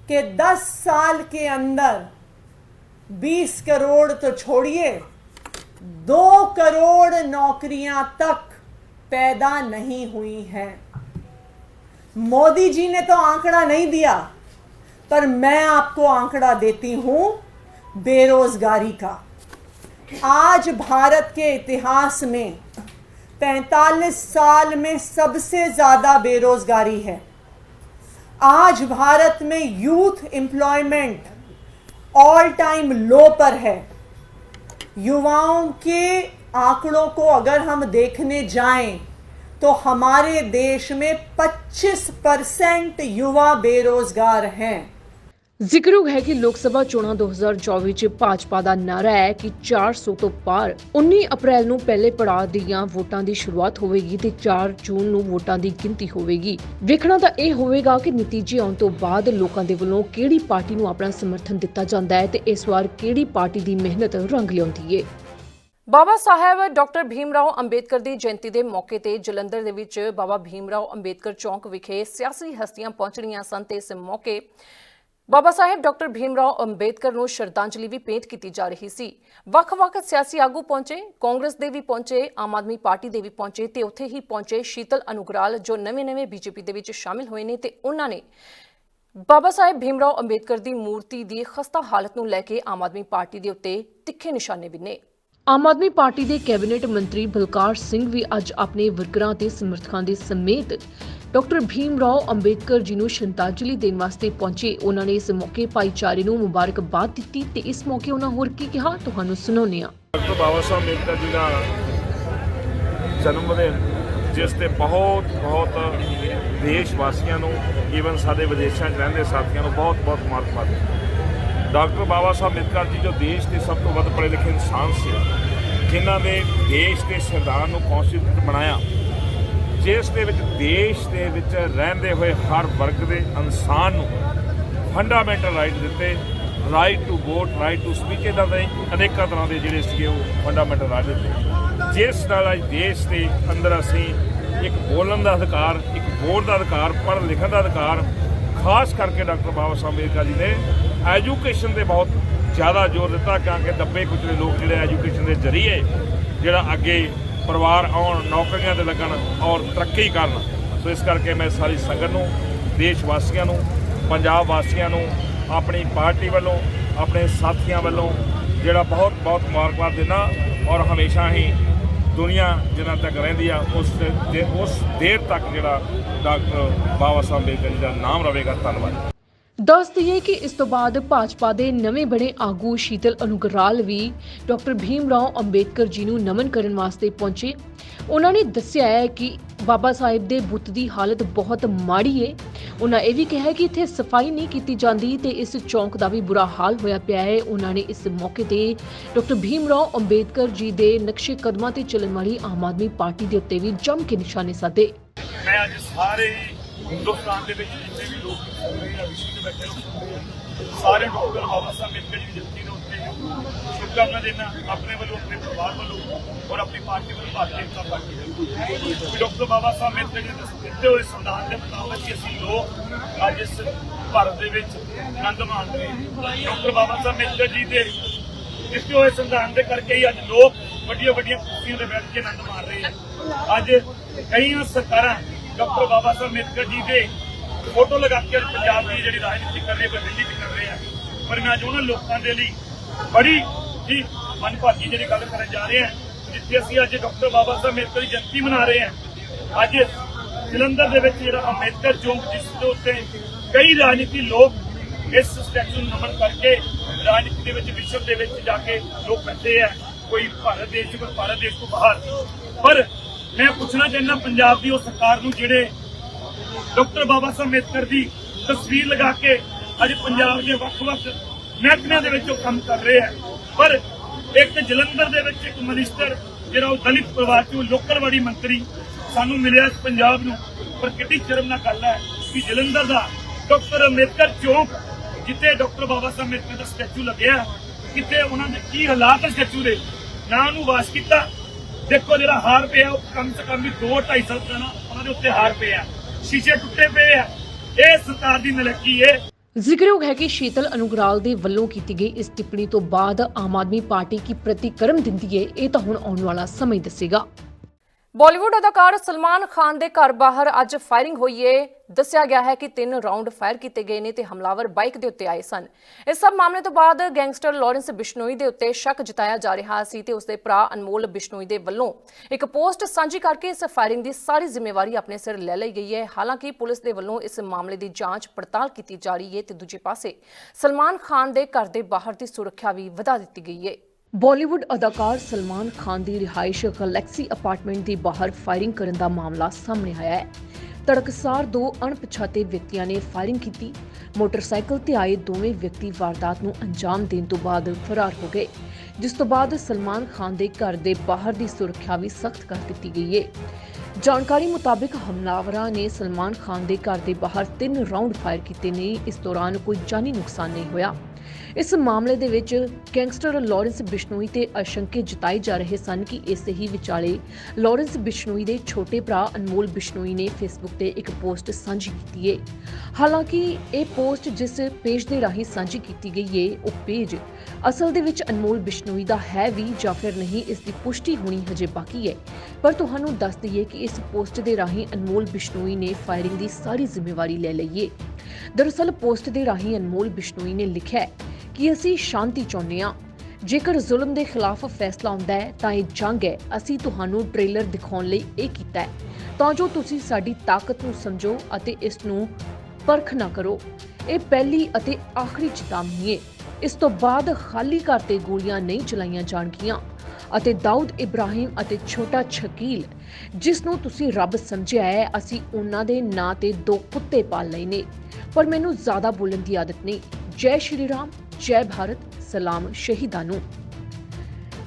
कि 10 साल के अंदर 20 करोड़ तो छोड़िए, दो करोड़ नौकरियाँ तक पैदा नहीं हुई हैं। मोदी जी ने तो आंकड़ा नहीं दिया, पर मैं आपको आंकड़ा देती हूँ, बेरोजगारी का। आज भारत के इतिहास में 45 साल में सबसे ज़्यादा बेरोजगारी है। आज भारत में youth employment all time low पर है। युवाओं के आंकड़ों को अगर हम देखने जाएँ तो हमारे देश में 25 परसेंट युवा बेरोजगार हैं। ਜ਼ਿਕਰਯੋਗ ਹੈ ਕਿ ਲੋਕ ਸਭਾ ਚੋਣਾਂ 2024 ਚ ਭਾਜਪਾ ਦਾ ਨਾਰਾ ਹੈ ਕਿ 400 ਤੋਂ ਪਾਰ 19 ਅਪ੍ਰੈਲ ਨੂੰ ਪਹਿਲੇ ਪੜਾਅ ਦੀਆਂ ਵੋਟਾਂ ਦੀ ਸ਼ੁਰੂਆਤ ਹੋਵੇਗੀ ਤੇ 4 ਜੂਨ ਨੂੰ ਵੋਟਾਂ ਦੀ ਗਿਣਤੀ ਹੋਵੇਗੀ। ਵੇਖਣਾ ਤਾਂ ਇਹ ਹੋਵੇਗਾ ਕਿ ਨਤੀਜੇ ਆਉਣ ਤੋਂ ਬਾਅਦ ਲੋਕਾਂ ਦੇ ਵੱਲੋਂ ਕਿਹੜੀ ਪਾਰਟੀ ਨੂੰ ਆਪਣਾ ਸਮਰਥਨ ਦਿੱਤਾ ਜਾਂਦਾ ਹੈ ਤੇ ਇਸ ਵਾਰ ਕਿਹੜੀ ਪਾਰਟੀ ਦੀ ਮਿਹਨਤ ਰੰਗ ਲਿਆਉਂਦੀ ਹੈ ਬਾਬਾ ਸਾਹਿਬ, ਡਾਕਟਰ ਭੀਮਰਾਓ ਅੰਬੇਦਕਰ ਦੀ ਜਯੰਤੀ ਦੇ ਮੌਕੇ ਤੇ ਜਲੰਧਰ ਦੇ ਵਿੱਚ ਬਾਬਾ ਭੀਮਰਾਓ ਅੰਬੇਦਕਰ ਚੌਂਕ ਵਿਖੇ ਸਿਆਸੀ ਹਸਤੀਆਂ ਪਹੁੰਚਣੀਆਂ ਸਨ ਤੇ ਇਸ ਮੌਕੇ ਬਾਬਾ ਸਾਹਿਬ ਡਾਕਟਰ ਭੀਮਰਾਓ ਅੰਬੇਦਕਰ ਨੂੰ ਸ਼ਰਧਾਂਜਲੀ ਵੀ ਭੇਂਟ ਕੀਤੀ ਜਾ ਰਹੀ ਸੀ। ਵੱਖ-ਵੱਖ ਸਿਆਸੀ ਆਗੂ ਪਹੁੰਚੇ, ਕਾਂਗਰਸ ਦੇ ਵੀ ਪਹੁੰਚੇ, ਆਮ ਆਦਮੀ ਪਾਰਟੀ ਦੇ ਵੀ ਪਹੁੰਚੇ ਤੇ ਉੱਥੇ ਹੀ ਪਹੁੰਚੇ ਸ਼ੀਤਲ ਅਨੁਗਰਾਲ, ਜੋ ਨਵੇਂ-ਨਵੇਂ ਬੀਜੇਪੀ ਦੇ ਵਿੱਚ ਸ਼ਾਮਿਲ ਹੋਏ ਨੇ ਤੇ ਉਹਨਾਂ ਨੇ ਬਾਬਾ ਸਾਹਿਬ ਭੀਮਰਾਓ ਅੰਬੇਦਕਰ ਦੀ ਮੂਰਤੀ ਦੀ ਖਸਤਾ ਹਾਲਤ ਨੂੰ ਲੈ ਕੇ ਆਮ ਆਦਮੀ ਪਾਰਟੀ ਦੇ ਉੱਤੇ ਤਿੱਖੇ ਨਿਸ਼ਾਨੇ ਬਿੰਨੇ ਆਮ ਆਦਮੀ ਪਾਰਟੀ ਦੇ ਕੈਬਨਿਟ ਮੰਤਰੀ ਬਲਕਾਰ ਸਿੰਘ ਵੀ ਅੱਜ ਆਪਣੇ ਵਰਕਰਾਂ ਤੇ ਸਮਰਥਕਾਂ ਦੇ ਸਮੇਤ ਡਾਕਟਰ ਭੀਮ ਰਾਓ ਅੰਬੇਡਕਰ ਜੀ ਨੂੰ ਸ਼ਰਧਾਂਜਲੀ ਦੇਣ ਵਾਸਤੇ ਪਹੁੰਚੇ। ਉਹਨਾਂ ਨੇ ਇਸ ਮੌਕੇ ਭਾਈਚਾਰੇ ਨੂੰ ਮੁਬਾਰਕਬਾਦ ਦਿੱਤੀ ਤੇ ਇਸ ਮੌਕੇ ਉਹਨਾਂ ਹੋਰ ਕੀ ਕਿਹਾ, ਤੁਹਾਨੂੰ ਸੁਣਾਉਂਦੇ ਹਾਂ। ਡਾਕਟਰ ਬਾਬਾ ਸਾਹਿਬ ਅੰਬੇਦਕਰ ਜੀ ਦਾ ਜਨਮ ਦਿਨ, ਜਿਸ ਤੇ ਬਹੁਤ ਬਹੁਤ ਦੇਸ਼ ਵਾਸੀਆਂ ਨੂੰ ਈਵਨ ਸਾਡੇ ਵਿਦੇਸ਼ਾਂ 'ਚ ਰਹਿੰਦੇ ਸਾਥੀਆਂ ਨੂੰ ਬਹੁਤ ਬਹੁਤ ਮੁਬਾਰਕਬਾਦ। ਡਾਕਟਰ ਬਾਬਾ ਸਾਹਿਬ ਅੰਬੇਦਕਰ ਜੀ ਜੋ ਦੇਸ਼ ਦੇ ਸਭ ਤੋਂ ਵੱਧ ਪੜ੍ਹੇ ਲਿਖੇ ਇਨਸਾਨ ਸੀ, ਜਿਨ੍ਹਾਂ ਨੇ ਦੇਸ਼ ਦੇ ਸੰਵਿਧਾਨ ਨੂੰ ਕੌਂਸਟੀਟਿਊਸ਼ਨ ਬਣਾਇਆ, ਜਿਸ ਦੇ ਵਿੱਚ ਦੇਸ਼ ਦੇ ਵਿੱਚ ਰਹਿੰਦੇ ਹੋਏ ਹਰ ਵਰਗ ਦੇ ਇਨਸਾਨ ਨੂੰ ਫੰਡਾਮੈਂਟਲ ਰਾਈਟ ਦਿੱਤੇ right to vote right to speak ਇਦਾਂ ਦੇ ਅਨੇਕਾਂ ਤਰ੍ਹਾਂ ਦੇ ਜਿਹੜੇ ਸੀਗੇ ਉਹ ਫੰਡਾਮੈਂਟਲ ਰਾਈਟ ਦਿੱਤੇ। ਜਿਸ ਨਾਲ ਅੱਜ ਦੇਸ਼ ਦੇ ਅੰਦਰ ਅਸੀਂ ਇੱਕ ਬੋਲਣ ਦਾ ਅਧਿਕਾਰ, ਇੱਕ ਵੋਟ ਦਾ ਅਧਿਕਾਰ ਪੜ੍ਹਨ ਲਿਖਣ ਦਾ ਅਧਿਕਾਰ, ਖਾਸ ਕਰਕੇ ਡਾਕਟਰ ਬਾਬਾ ਸਾਹਿਬ ਅੰਬੇਦਕਰ ਜੀ ਨੇ ਐਜੂਕੇਸ਼ਨ ਤੇ ਬਹੁਤ ਜ਼ਿਆਦਾ ਜ਼ੋਰ ਦਿੱਤਾ, ਕਿਉਂਕਿ ਦੱਬੇ ਕੁਚਲੇ ਲੋਕ ਜਿਹੜੇ ਐਜੂਕੇਸ਼ਨ ਦੇ ਜ਼ਰੀਏ ਜਿਹੜਾ ਅੱਗੇ ਪਰਿਵਾਰ ਆਉਣ, ਨੌਕਰੀਆਂ ਤੇ ਲੱਗਣ ਔਰ ਤਰੱਕੀ ਕਰਨ। ਸੋ ਇਸ ਕਰਕੇ ਮੈਂ ਸਾਰੀ ਸੰਗਤ ਨੂੰ ਦੇਸ਼ ਵਾਸੀਆਂ ਨੂੰ, ਪੰਜਾਬ ਵਾਸੀਆਂ ਨੂੰ, ਆਪਣੀ ਪਾਰਟੀ ਵੱਲੋਂ, ਆਪਣੇ ਸਾਥੀਆਂ ਵੱਲੋਂ ਜਿਹੜਾ ਬਹੁਤ ਬਹੁਤ ਮੁਬਾਰਕਬਾਦ ਦਿੰਦਾ ਔਰ ਹਮੇਸ਼ਾ ਹੀ ਦੁਨੀਆ ਜਿੰਨਾ ਤੱਕ ਰਹਿੰਦੀ ਆ, ਉਸ ਦੇ, ਉਸ ਦੇਰ ਤੱਕ ਜਿਹੜਾ ਡਾਕਟਰ ਬਾਬਾ ਸਾਹਿਬ ਅੰਬੇਦਕਰ ਜੀ ਦਾ ਨਾਮ ਰਹੇਗਾ। ਧੰਨਵਾਦ। ਦੱਸ ਦਈਏ ਕਿ ਇਸ ਤੋਂ ਬਾਅਦ ਭਾਜਪਾ ਦੇ ਨਵੇਂ ਬਣੇ ਆਗੂ ਸ਼ੀਤਲ ਅਨੁਗਰਾਲ ਵੀ ਡਾਕਟਰ ਭੀਮ ਰਾਓ ਅੰਬੇਦਕਰ ਜੀ ਨੂੰ ਨਮਨ ਕਰਨ ਵਾਸਤੇ ਪਹੁੰਚੇ। ਉਹਨਾਂ ਨੇ ਦੱਸਿਆ ਹੈ ਕਿ ਬਾਬਾ ਸਾਹਿਬ ਦੇ ਬੁੱਤ ਦੀ ਹਾਲਤ ਬਹੁਤ ਮਾੜੀ ਹੈ ਉਹਨਾਂ ਇਹ ਵੀ ਕਿਹਾ ਕਿ ਇੱਥੇ ਸਫ਼ਾਈ ਨਹੀਂ ਕੀਤੀ ਜਾਂਦੀ ਤੇ ਇਸ ਚੌਂਕ ਦਾ ਵੀ ਬੁਰਾ ਹਾਲ ਹੋਇਆ ਪਿਆ ਹੈ ਉਹਨਾਂ ਨੇ ਇਸ ਮੌਕੇ ਤੇ ਡਾਕਟਰ ਭੀਮ ਰਾਓ ਅੰਬੇਦਕਰ ਜੀ ਦੇ ਨਕਸ਼ੇ ਕਦਮਾਂ ਤੇ ਚੱਲਣ ਵਾਲੀ ਆਮ ਆਦਮੀ ਪਾਰਟੀ ਦੇ ਉੱਤੇ ਵੀ ਜੰਮ ਕੇ ਨਿਸ਼ਾਨੇ ਸਾਧੇ। ਮੈਂ ਅੱਜ ਸਾਰੇ ਹਿੰਦੁਸਤਾਨ ਦੇ ਵਿੱਚ ਜਿੰਨੇ ਵੀ ਲੋਕ ਸੁਣ ਰਹੇ ਆ ਵਿਸ਼ਵ ਦੇ ਬੈਠੇ ਲੋਕ ਸੁਣ ਰਹੇ ਆ, ਸਾਰੇ ਡਾਕਟਰ ਬਾਬਾ ਸਾਹਿਬ ਅੰਬੇਦਕਰ ਜੀ ਦੀ ਜਯੰਤੀ ਦੇ ਉੱਤੇ ਸ਼ੁਭਕਾਮਨਾ ਦੇਣਾ, ਆਪਣੇ ਵੱਲੋਂ, ਆਪਣੇ ਪਰਿਵਾਰ ਵੱਲੋਂ ਔਰ ਆਪਣੀ ਪਾਰਟੀ ਵੱਲੋਂ ਭਾਰਤੀ ਜਨਤਾ ਪਾਰਟੀ ਵੱਲੋਂ ਡਾਕਟਰ ਬਾਬਾ ਸਾਹਿਬ ਅੰਬੇਦਕਰ ਜੀ ਦੇ ਦਿੱਤੇ ਹੋਏ ਸੰਵਿਧਾਨ ਦੇ ਮੁਤਾਬਕ ਹੀ ਅਸੀਂ ਲੋਕ ਅੱਜ ਇਸ ਭਾਰਤ ਦੇ ਵਿੱਚ ਆਨੰਦ ਮਾਣ ਰਹੇ ਹਾਂ। ਡਾਕਟਰ ਬਾਬਾ ਸਾਹਿਬ ਅੰਬੇਦਕਰ ਜੀ ਦੇ ਦਿੱਤੇ ਹੋਏ ਸੰਵਿਧਾਨ ਦੇ ਕਰਕੇ ਹੀ ਅੱਜ ਲੋਕ ਵੱਡੀਆਂ ਵੱਡੀਆਂ ਕੁਰਸੀਆਂ ਤੇ ਬੈਠ ਕੇ ਆਨੰਦ ਮਾਣ ਰਹੇ ਆ ਅੱਜ ਕਈਆਂ ਸਰਕਾਰਾਂ ਡਾਕਟਰ ਬਾਬਾ ਸਾਹਿਬ ਅੰਬੇਦਕਰ ਜੀ ਦੇ ਫੋਟੋ ਲਗਾ ਕੇ ਪੰਜਾਬ ਦੀ ਜਿਹੜੀ ਰਾਜਨੀਤੀ ਕਰ ਰਹੀ ਹੈ ਦਿੱਲੀ ਚ ਕਰ ਰਹੇ ਆ। ਪਰ ਮੈਂ ਅੱਜ ਉਹਨਾਂ ਲੋਕਾਂ ਦੇ ਲਈ ਬੜੀ ਹੀ ਮਨਭਾਗੀ ਜਿਹੜੀ ਗੱਲ ਕਰਨ ਜਾ ਰਹੇ ਹਾਂ, ਜਿੱਥੇ ਅਸੀਂ ਅੱਜ ਡਾਕਟਰ ਬਾਬਾ ਸਾਹਿਬ ਅੰਬੇਦਕਰ ਦੀ ਜਯੰਤੀ ਮਨਾ ਰਹੇ ਹਾਂ। ਅੱਜ ਜਲੰਧਰ ਦੇ ਵਿੱਚ ਜਿਹੜਾ ਅੰਬੇਦਕਰ ਚੌਂਕ, ਜਿਸ ਦੇ ਉੱਤੇ ਕਈ ਰਾਜਨੀਤੀ ਲੋਕ ਇਸ ਸਟੈਚੂ ਨੂੰ ਨਮਨ ਕਰਕੇ ਰਾਜਨੀਤੀ ਦੇ ਵਿੱਚ, ਵਿਸ਼ਵ ਦੇ ਵਿੱਚ ਜਾ ਕੇ ਲੋਕ ਬੈਠੇ ਆ, ਕੋਈ ਭਾਰਤ ਦੇਸ਼ ਚ ਕੋਈ ਭਾਰਤ ਦੇਸ਼ ਤੋਂ ਬਾਹਰ। ਪਰ ਮੈਂ ਪੁੱਛਣਾ ਚਾਹੁੰਦਾ ਪੰਜਾਬ ਦੀ ਉਹ ਸਰਕਾਰ ਨੂੰ ਜਿਹੜੇ ਡਾਕਟਰ ਬਾਬਾ ਸਾਹਿਬ ਅੰਬੇਦਕਰ ਦੀ ਤਸਵੀਰ ਲਗਾ ਕੇ ਅੱਜ ਪੰਜਾਬ ਦੇ ਵੱਖ-ਵੱਖ ਮਹਿਕਮਿਆਂ ਦੇ ਵਿੱਚ ਉਹ ਕੰਮ ਕਰ ਰਹੇ ਆ। ਪਰ ਇੱਕ ਜਲੰਧਰ ਦੇ ਵਿੱਚ ਇੱਕ ਮਿਨਿਸਟਰ, ਜਿਹੜਾ ਉਹ ਦਲਿਤ ਪਰਿਵਾਰ ਚੋਂ ਲੋਕਲ ਮੰਤਰੀ ਸਾਨੂੰ ਮਿਲਿਆ ਪੰਜਾਬ ਨੂੰ। ਪਰ ਕਿੱਡੀ ਸ਼ਰਮ ਨਾਲ ਗੱਲ ਹੈ ਕਿ ਜਲੰਧਰ ਦਾ ਡਾਕਟਰ ਅੰਬੇਦਕਰ ਚੌਂਕ ਜਿੱਥੇ ਡਾਕਟਰ ਬਾਬਾ ਸਾਹਿਬ ਅੰਬੇਦਕਰ ਦਾ ਸਟੈਚੂ ਲੱਗਿਆ ਕਿਤੇ ਉਹਨਾਂ ਦੇ ਕੀ ਹਾਲਾਤ ਸਟੈਚੂ ਦੇ, ਨਾ ਉਹਨੂੰ ਵਾਸ਼ ਕੀਤਾ ਦੇਖੋ ਜਿਹੜਾ ਹਾਰ ਪਿਆ ਉਹ ਕਮ ਸੇ ਕਮ ਵੀ 2 2.5 ਸਾਲ ਪੁਰਾਣਾ ਉਹਨਾਂ ਦੇ ਉੱਤੇ ਹਾਰ ਪਿਆ। ਸ਼ੀਸ਼ੇ ਟੁੱਟੇ ਪਏ ਆ। ਇਹ ਸਰਕਾਰ ਦੀ ਨਲਕੀ ਹੈ ਜ਼ਿਕਰਯੋਗ ਹੈ ਕਿ ਸ਼ੀਤਲ ਅਨੁਗਰਾਲ ਦੇ ਵੱਲੋਂ ਕੀਤੀ ਗਈ ਇਸ ਟਿੱਪਣੀ ਤੋਂ ਬਾਅਦ ਆਮ ਆਦਮੀ ਪਾਰਟੀ ਕੀ ਪ੍ਰਤੀਕਰਮ ਦਿੰਦੀ ਹੈ ਇਹ ਤਾਂ ਹੁਣ ਆਉਣ ਵਾਲਾ ਸਮਾਂ ਹੀ ਦੱਸੇਗਾ। ਬਾਲੀਵੁੱਡ ਅਦਾਕਾਰ ਸਲਮਾਨ ਖਾਨ ਦੇ ਘਰ ਬਾਹਰ ਅੱਜ ਫਾਇਰਿੰਗ ਹੋਈ ਹੈ ਦੱਸਿਆ ਗਿਆ ਹੈ ਕਿ ਤਿੰਨ ਰਾਉਂਡ ਫਾਇਰ ਕੀਤੇ ਗਏ ਨੇ ਤੇ ਹਮਲਾਵਰ ਬਾਈਕ ਦੇ ਉੱਤੇ ਆਏ ਸਨ। ਇਸ ਸਭ ਮਾਮਲੇ ਤੋਂ ਬਾਅਦ ਗੈਂਗਸਟਰ ਲਾਰੈਂਸ ਬਿਸ਼ਨੋਈ ਦੇ ਉੱਤੇ ਸ਼ੱਕ ਜਤਾਇਆ ਜਾ ਰਿਹਾ ਸੀ ਤੇ ਉਸਦੇ ਭਰਾ ਅਨਮੋਲ ਬਿਸ਼ਨੋਈ ਦੇ ਵੱਲੋਂ ਇੱਕ ਪੋਸਟ ਸਾਂਝੀ ਕਰਕੇ ਇਸ ਫਾਇਰਿੰਗ ਦੀ ਸਾਰੀ ਜ਼ਿੰਮੇਵਾਰੀ ਆਪਣੇ ਸਿਰ ਲੈ ਲਈ ਗਈ ਹੈ। ਹਾਲਾਂਕਿ ਪੁਲਿਸ ਦੇ ਵੱਲੋਂ ਇਸ ਮਾਮਲੇ ਦੀ ਜਾਂਚ ਪੜਤਾਲ ਕੀਤੀ ਜਾ ਰਹੀ ਹੈ ਤੇ ਦੂਜੇ ਪਾਸੇ ਸਲਮਾਨ ਖਾਨ ਦੇ ਘਰ ਦੇ ਬਾਹਰ ਦੀ ਸੁਰੱਖਿਆ ਵੀ ਵਧਾ ਦਿੱਤੀ ਗਈ ਹੈ। ਬਾਲੀਵੁੱਡ ਅਦਾਕਾਰ ਸਲਮਾਨ ਖਾਨ ਦੀ ਰਿਹਾਇਸ਼ ਗਲੈਕਸੀ ਅਪਾਰਟਮੈਂਟ ਦੇ ਬਾਹਰ ਫਾਇਰਿੰਗ ਕਰਨ ਦਾ ਮਾਮਲਾ ਸਾਹਮਣੇ ਆਇਆ ਹੈ। ਤੜਕਸਾਰ ਦੋ ਅਣਪਛਾਤੇ ਵਿਅਕਤੀਆਂ ਨੇ ਫਾਇਰਿੰਗ ਕੀਤੀ। ਮੋਟਰਸਾਈਕਲ ਤੇ ਆਏ ਦੋਵੇਂ ਵਿਅਕਤੀ ਵਾਰਦਾਤ ਨੂੰ ਅੰਜਾਮ ਦੇਣ ਤੋਂ ਬਾਅਦ ਫਰਾਰ ਹੋ ਗਏ, ਜਿਸ ਤੋਂ ਬਾਅਦ ਸਲਮਾਨ ਖਾਨ ਦੇ ਘਰ ਦੇ ਬਾਹਰ ਦੀ ਸੁਰੱਖਿਆ ਵੀ ਸਖਤ ਕਰ ਦਿੱਤੀ ਗਈ ਹੈ। ਜਾਣਕਾਰੀ ਮੁਤਾਬਕ ਹਮਲਾਵਰਾਂ ਨੇ ਸਲਮਾਨ ਖਾਨ ਦੇ ਘਰ ਦੇ ਬਾਹਰ ਤਿੰਨ ਰਾਉਂਡ ਫਾਇਰ ਕੀਤੇ ਨੇ। ਇਸ ਦੌਰਾਨ ਕੋਈ ਜਾਨੀ ਨੁਕਸਾਨ ਨਹੀਂ ਹੋਇਆ। ਇਸ ਮਾਮਲੇ ਦੇ ਵਿੱਚ ਗੈਂਗਸਟਰ ਲਾਰੈਂਸ ਬਿਸ਼ਨੋਈ ਤੇ ਅਸ਼ੰਕੇ ਜਤਾਏ ਜਾ ਰਹੇ ਸਨ ਕਿ ਇਸੇ ਹੀ ਵਿਚਾਲੇ ਲਾਰੈਂਸ ਬਿਸ਼ਨੋਈ ਦੇ ਛੋਟੇ ਭਰਾ ਅਨਮੋਲ ਬਿਸ਼ਨੋਈ ਨੇ ਫੇਸਬੁੱਕ ਤੇ ਇੱਕ ਪੋਸਟ ਸਾਂਝੀ ਕੀਤੀ ਹੈ ਹਾਲਾਂਕਿ ਇਹ ਪੋਸਟ ਜਿਸ ਪੇਜ ਦੇ ਰਾਹੀਂ ਸਾਂਝੀ ਕੀਤੀ ਗਈ ਹੈ ਉਹ ਪੇਜ ਅਸਲ ਦੇ ਵਿੱਚ ਅਨਮੋਲ ਬਿਸ਼ਨੋਈ ਦਾ ਹੈ ਵੀ ਜਾਂ ਫਿਰ ਨਹੀਂ, ਇਸ ਦੀ ਪੁਸ਼ਟੀ ਹੋਣੀ ਹਜੇ ਬਾਕੀ ਹੈ ਪਰ ਤੁਹਾਨੂੰ ਦੱਸ ਦਈਏ ਕਿ ਇਸ ਪੋਸਟ ਦੇ ਰਾਹੀਂ ਅਨਮੋਲ ਬਿਸ਼ਨੋਈ ਨੇ ਫਾਇਰਿੰਗ ਦੀ ਸਾਰੀ ਜ਼ਿੰਮੇਵਾਰੀ ਲੈ ਲਈ ਹੈ ਦਰਅਸਲ ਪੋਸਟ ਦੇ ਰਾਹੀਂ ਅਨਮੋਲ ਬਿਸ਼ਨੋਈ ਨੇ ਲਿਖਿਆ ਹੈ ਕਿ ਅਸੀਂ ਸ਼ਾਂਤੀ ਚਾਹੁੰਦੇ ਹਾਂ। ਜੇਕਰ ਜ਼ੁਲਮ ਦੇ ਖਿਲਾਫ ਫੈਸਲਾ ਆਉਂਦਾ ਹੈ, ਤਾਂ ਇਹ ਜੰਗ ਹੈ। ਅਸੀਂ ਤੁਹਾਨੂੰ ਟ੍ਰੇਲਰ ਦਿਖਾਉਣ ਲਈ ਇਹ ਕੀਤਾ ਹੈ। ਤਾਂ ਜੋ ਤੁਸੀਂ ਸਾਡੀ ਤਾਕਤ ਨੂੰ ਸਮਝੋ ਅਤੇ ਇਸ ਨੂੰ ਪਰਖ ਨਾ ਕਰੋ। ਇਹ ਪਹਿਲੀ ਅਤੇ ਆਖਰੀ ਚੇਤਾਵਨੀ ਹੈ। ਇਸ ਤੋਂ ਬਾਅਦ ਖਾਲੀ ਘਰ ਤੇ ਗੋਲੀਆਂ ਨਹੀਂ ਚਲਾਈਆਂ ਜਾਣਗੀਆਂ। ਅਤੇ ਦਾਊਦ ਇਬਰਾਹਿਮ ਅਤੇ ਛੋਟਾ ਸ਼ਕੀਲ, ਜਿਸ ਨੂੰ ਤੁਸੀਂ ਰੱਬ ਸਮਝਿਆ ਹੈ, ਅਸੀਂ ਉਹਨਾਂ ਦੇ ਨਾਂ ਤੇ ਦੋ ਕੁੱਤੇ ਪਾਲ ਲਏ ਨੇ। ਪਰ ਮੈਨੂੰ ਜ਼ਿਆਦਾ ਬੋਲਣ ਦੀ ਆਦਤ ਨਹੀਂ। ਜੈ ਸ਼੍ਰੀ ਰਾਮ। ਜੈ ਭਾਰਤ, ਸਲਾਮ ਸ਼ਹੀਦਾਂ ਨੂੰ।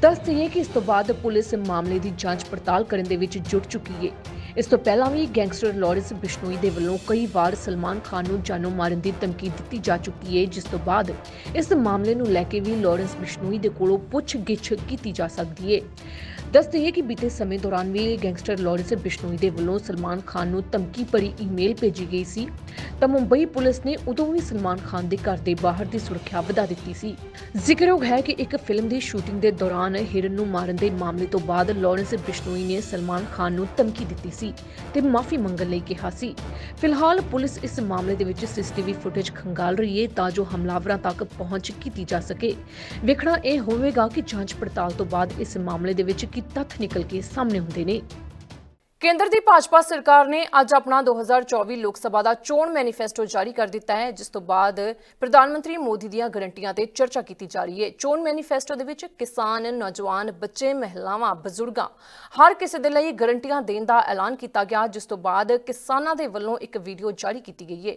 ਦੱਸ ਦਈਏ ਕਿ ਇਸ ਤੋਂ ਬਾਅਦ ਪੁਲਿਸ ਮਾਮਲੇ ਦੀ ਜਾਂਚ ਪੜਤਾਲ ਕਰਨ ਦੇ ਵਿੱਚ ਜੁਟ ਚੁੱਕੀ ਹੈ ਇਸ ਤੋਂ ਪਹਿਲਾਂ ਵੀ ਗੈਂਗਸਟਰ ਲਾਰੈਂਸ ਬਿਸ਼ਨੋਈ ਦੇ ਵੱਲੋਂ ਕਈ ਵਾਰ ਸਲਮਾਨ ਖਾਨ ਨੂੰ ਜਾਨੋਂ ਮਾਰਨ ਦੀ ਧਮਕੀ ਦਿੱਤੀ ਜਾ ਚੁੱਕੀ ਹੈ ਜਿਸ ਤੋਂ ਬਾਅਦ ਇਸ ਮਾਮਲੇ ਨੂੰ ਲੈ ਕੇ ਵੀ ਲਾਰੈਂਸ ਬਿਸ਼ਨੋਈ ਦੇ ਕੋਲੋਂ ਪੁੱਛ-ਗਿੱਛ ਕੀਤੀ ਜਾ ਸਕਦੀ ਹੈ ਦੱਸ ਦਈਏ ਕਿ ਬੀਤੇ ਸਮੇਂ ਦੌਰਾਨ ਵੀ ਗੈਂਗਸਟਰ ਲਾਰੈਂਸ ਬਿਸ਼ਨੋਈ ਦੇ ਵੱਲੋਂ ਸਲਮਾਨ ਖਾਨ ਨੂੰ ਧਮਕੀ ਭਰੀ ਈਮੇਲ ਭੇਜੀ ਗਈ ਸੀ। ਤਾਂ ਮੁੰਬਈ ਪੁਲਿਸ ਨੇ ਉਦੋਂ ਵੀ ਸਲਮਾਨ ਖਾਨ ਦੇ ਘਰ ਦੇ ਬਾਹਰ ਦੀ ਸੁਰੱਖਿਆ ਵਧਾ ਦਿੱਤੀ ਸੀ। ਜ਼ਿਕਰਯੋਗ ਹੈ ਕਿ ਇੱਕ ਫਿਲਮ ਦੀ ਸ਼ੂਟਿੰਗ ਦੇ ਦੌਰਾਨ ਹਿਰਨ ਨੂੰ ਮਾਰਨ ਦੇ ਮਾਮਲੇ ਤੋਂ ਬਾਅਦ ਲਾਰੈਂਸ ਬਿਸ਼ਨੋਈ ਨੇ ਸਲਮਾਨ ਖਾਨ ਨੂੰ ਧਮਕੀ ਦਿੱਤੀ ਸੀ ਤੇ ਮਾਫੀ ਮੰਗਣ ਲਈ ਕਿਹਾ ਸੀ। ਫਿਲਹਾਲ ਪੁਲਿਸ ਇਸ ਮਾਮਲੇ ਦੇ ਵਿੱਚ ਸੀਸੀਟੀਵੀ ਫੁਟੇਜ ਖੰਗਾਲ ਰਹੀ ਹੈ ਤਾਂ ਜੋ ਹਮਲਾਵਰਾਂ ਤੱਕ ਪਹੁੰਚ ਕੀਤੀ ਜਾ ਸਕੇ। ਵੇਖਣਾ ਇਹ ਹੋਵੇਗਾ ਕਿ ਜਾਂਚ ਪੜਤਾਲ ਤੋਂ ਬਾਅਦ ਇਸ ਮਾਮਲੇ ਦੇ ਵਿੱਚ ਕੀ ਤੱਥ ਨਿਕਲ ਕੇ ਸਾਹਮਣੇ ਹੁੰਦੇ ਨੇ। ਕੇਂਦਰ ਦੀ ਭਾਜਪਾ ਸਰਕਾਰ ਨੇ ਅੱਜ ਆਪਣਾ 2024 ਲੋਕ ਸਭਾ ਦਾ ਚੋਣ ਮੈਨੀਫੈਸਟੋ ਜਾਰੀ ਕਰ ਦਿੱਤਾ ਹੈ, ਜਿਸ ਤੋਂ ਬਾਅਦ ਪ੍ਰਧਾਨ ਮੰਤਰੀ ਮੋਦੀ ਦੀਆਂ ਗਰੰਟੀਆਂ ਤੇ ਚਰਚਾ ਕੀਤੀ ਜਾ ਰਹੀ ਹੈ। ਚੋਣ ਮੈਨੀਫੈਸਟੋ ਦੇ ਵਿੱਚ ਕਿਸਾਨ, ਨੌਜਵਾਨ, ਬੱਚੇ, ਮਹਿਲਾਵਾਂ, ਬਜ਼ੁਰਗਾਂ, ਹਰ ਕਿਸੇ ਦੇ ਲਈ ਗਰੰਟੀਆਂ ਦੇਣ ਦਾ ਐਲਾਨ ਕੀਤਾ ਗਿਆ, ਜਿਸ ਤੋਂ ਬਾਅਦ ਕਿਸਾਨਾਂ ਦੇ ਵੱਲੋਂ ਇੱਕ ਵੀਡੀਓ ਜਾਰੀ ਕੀਤੀ ਗਈ ਹੈ।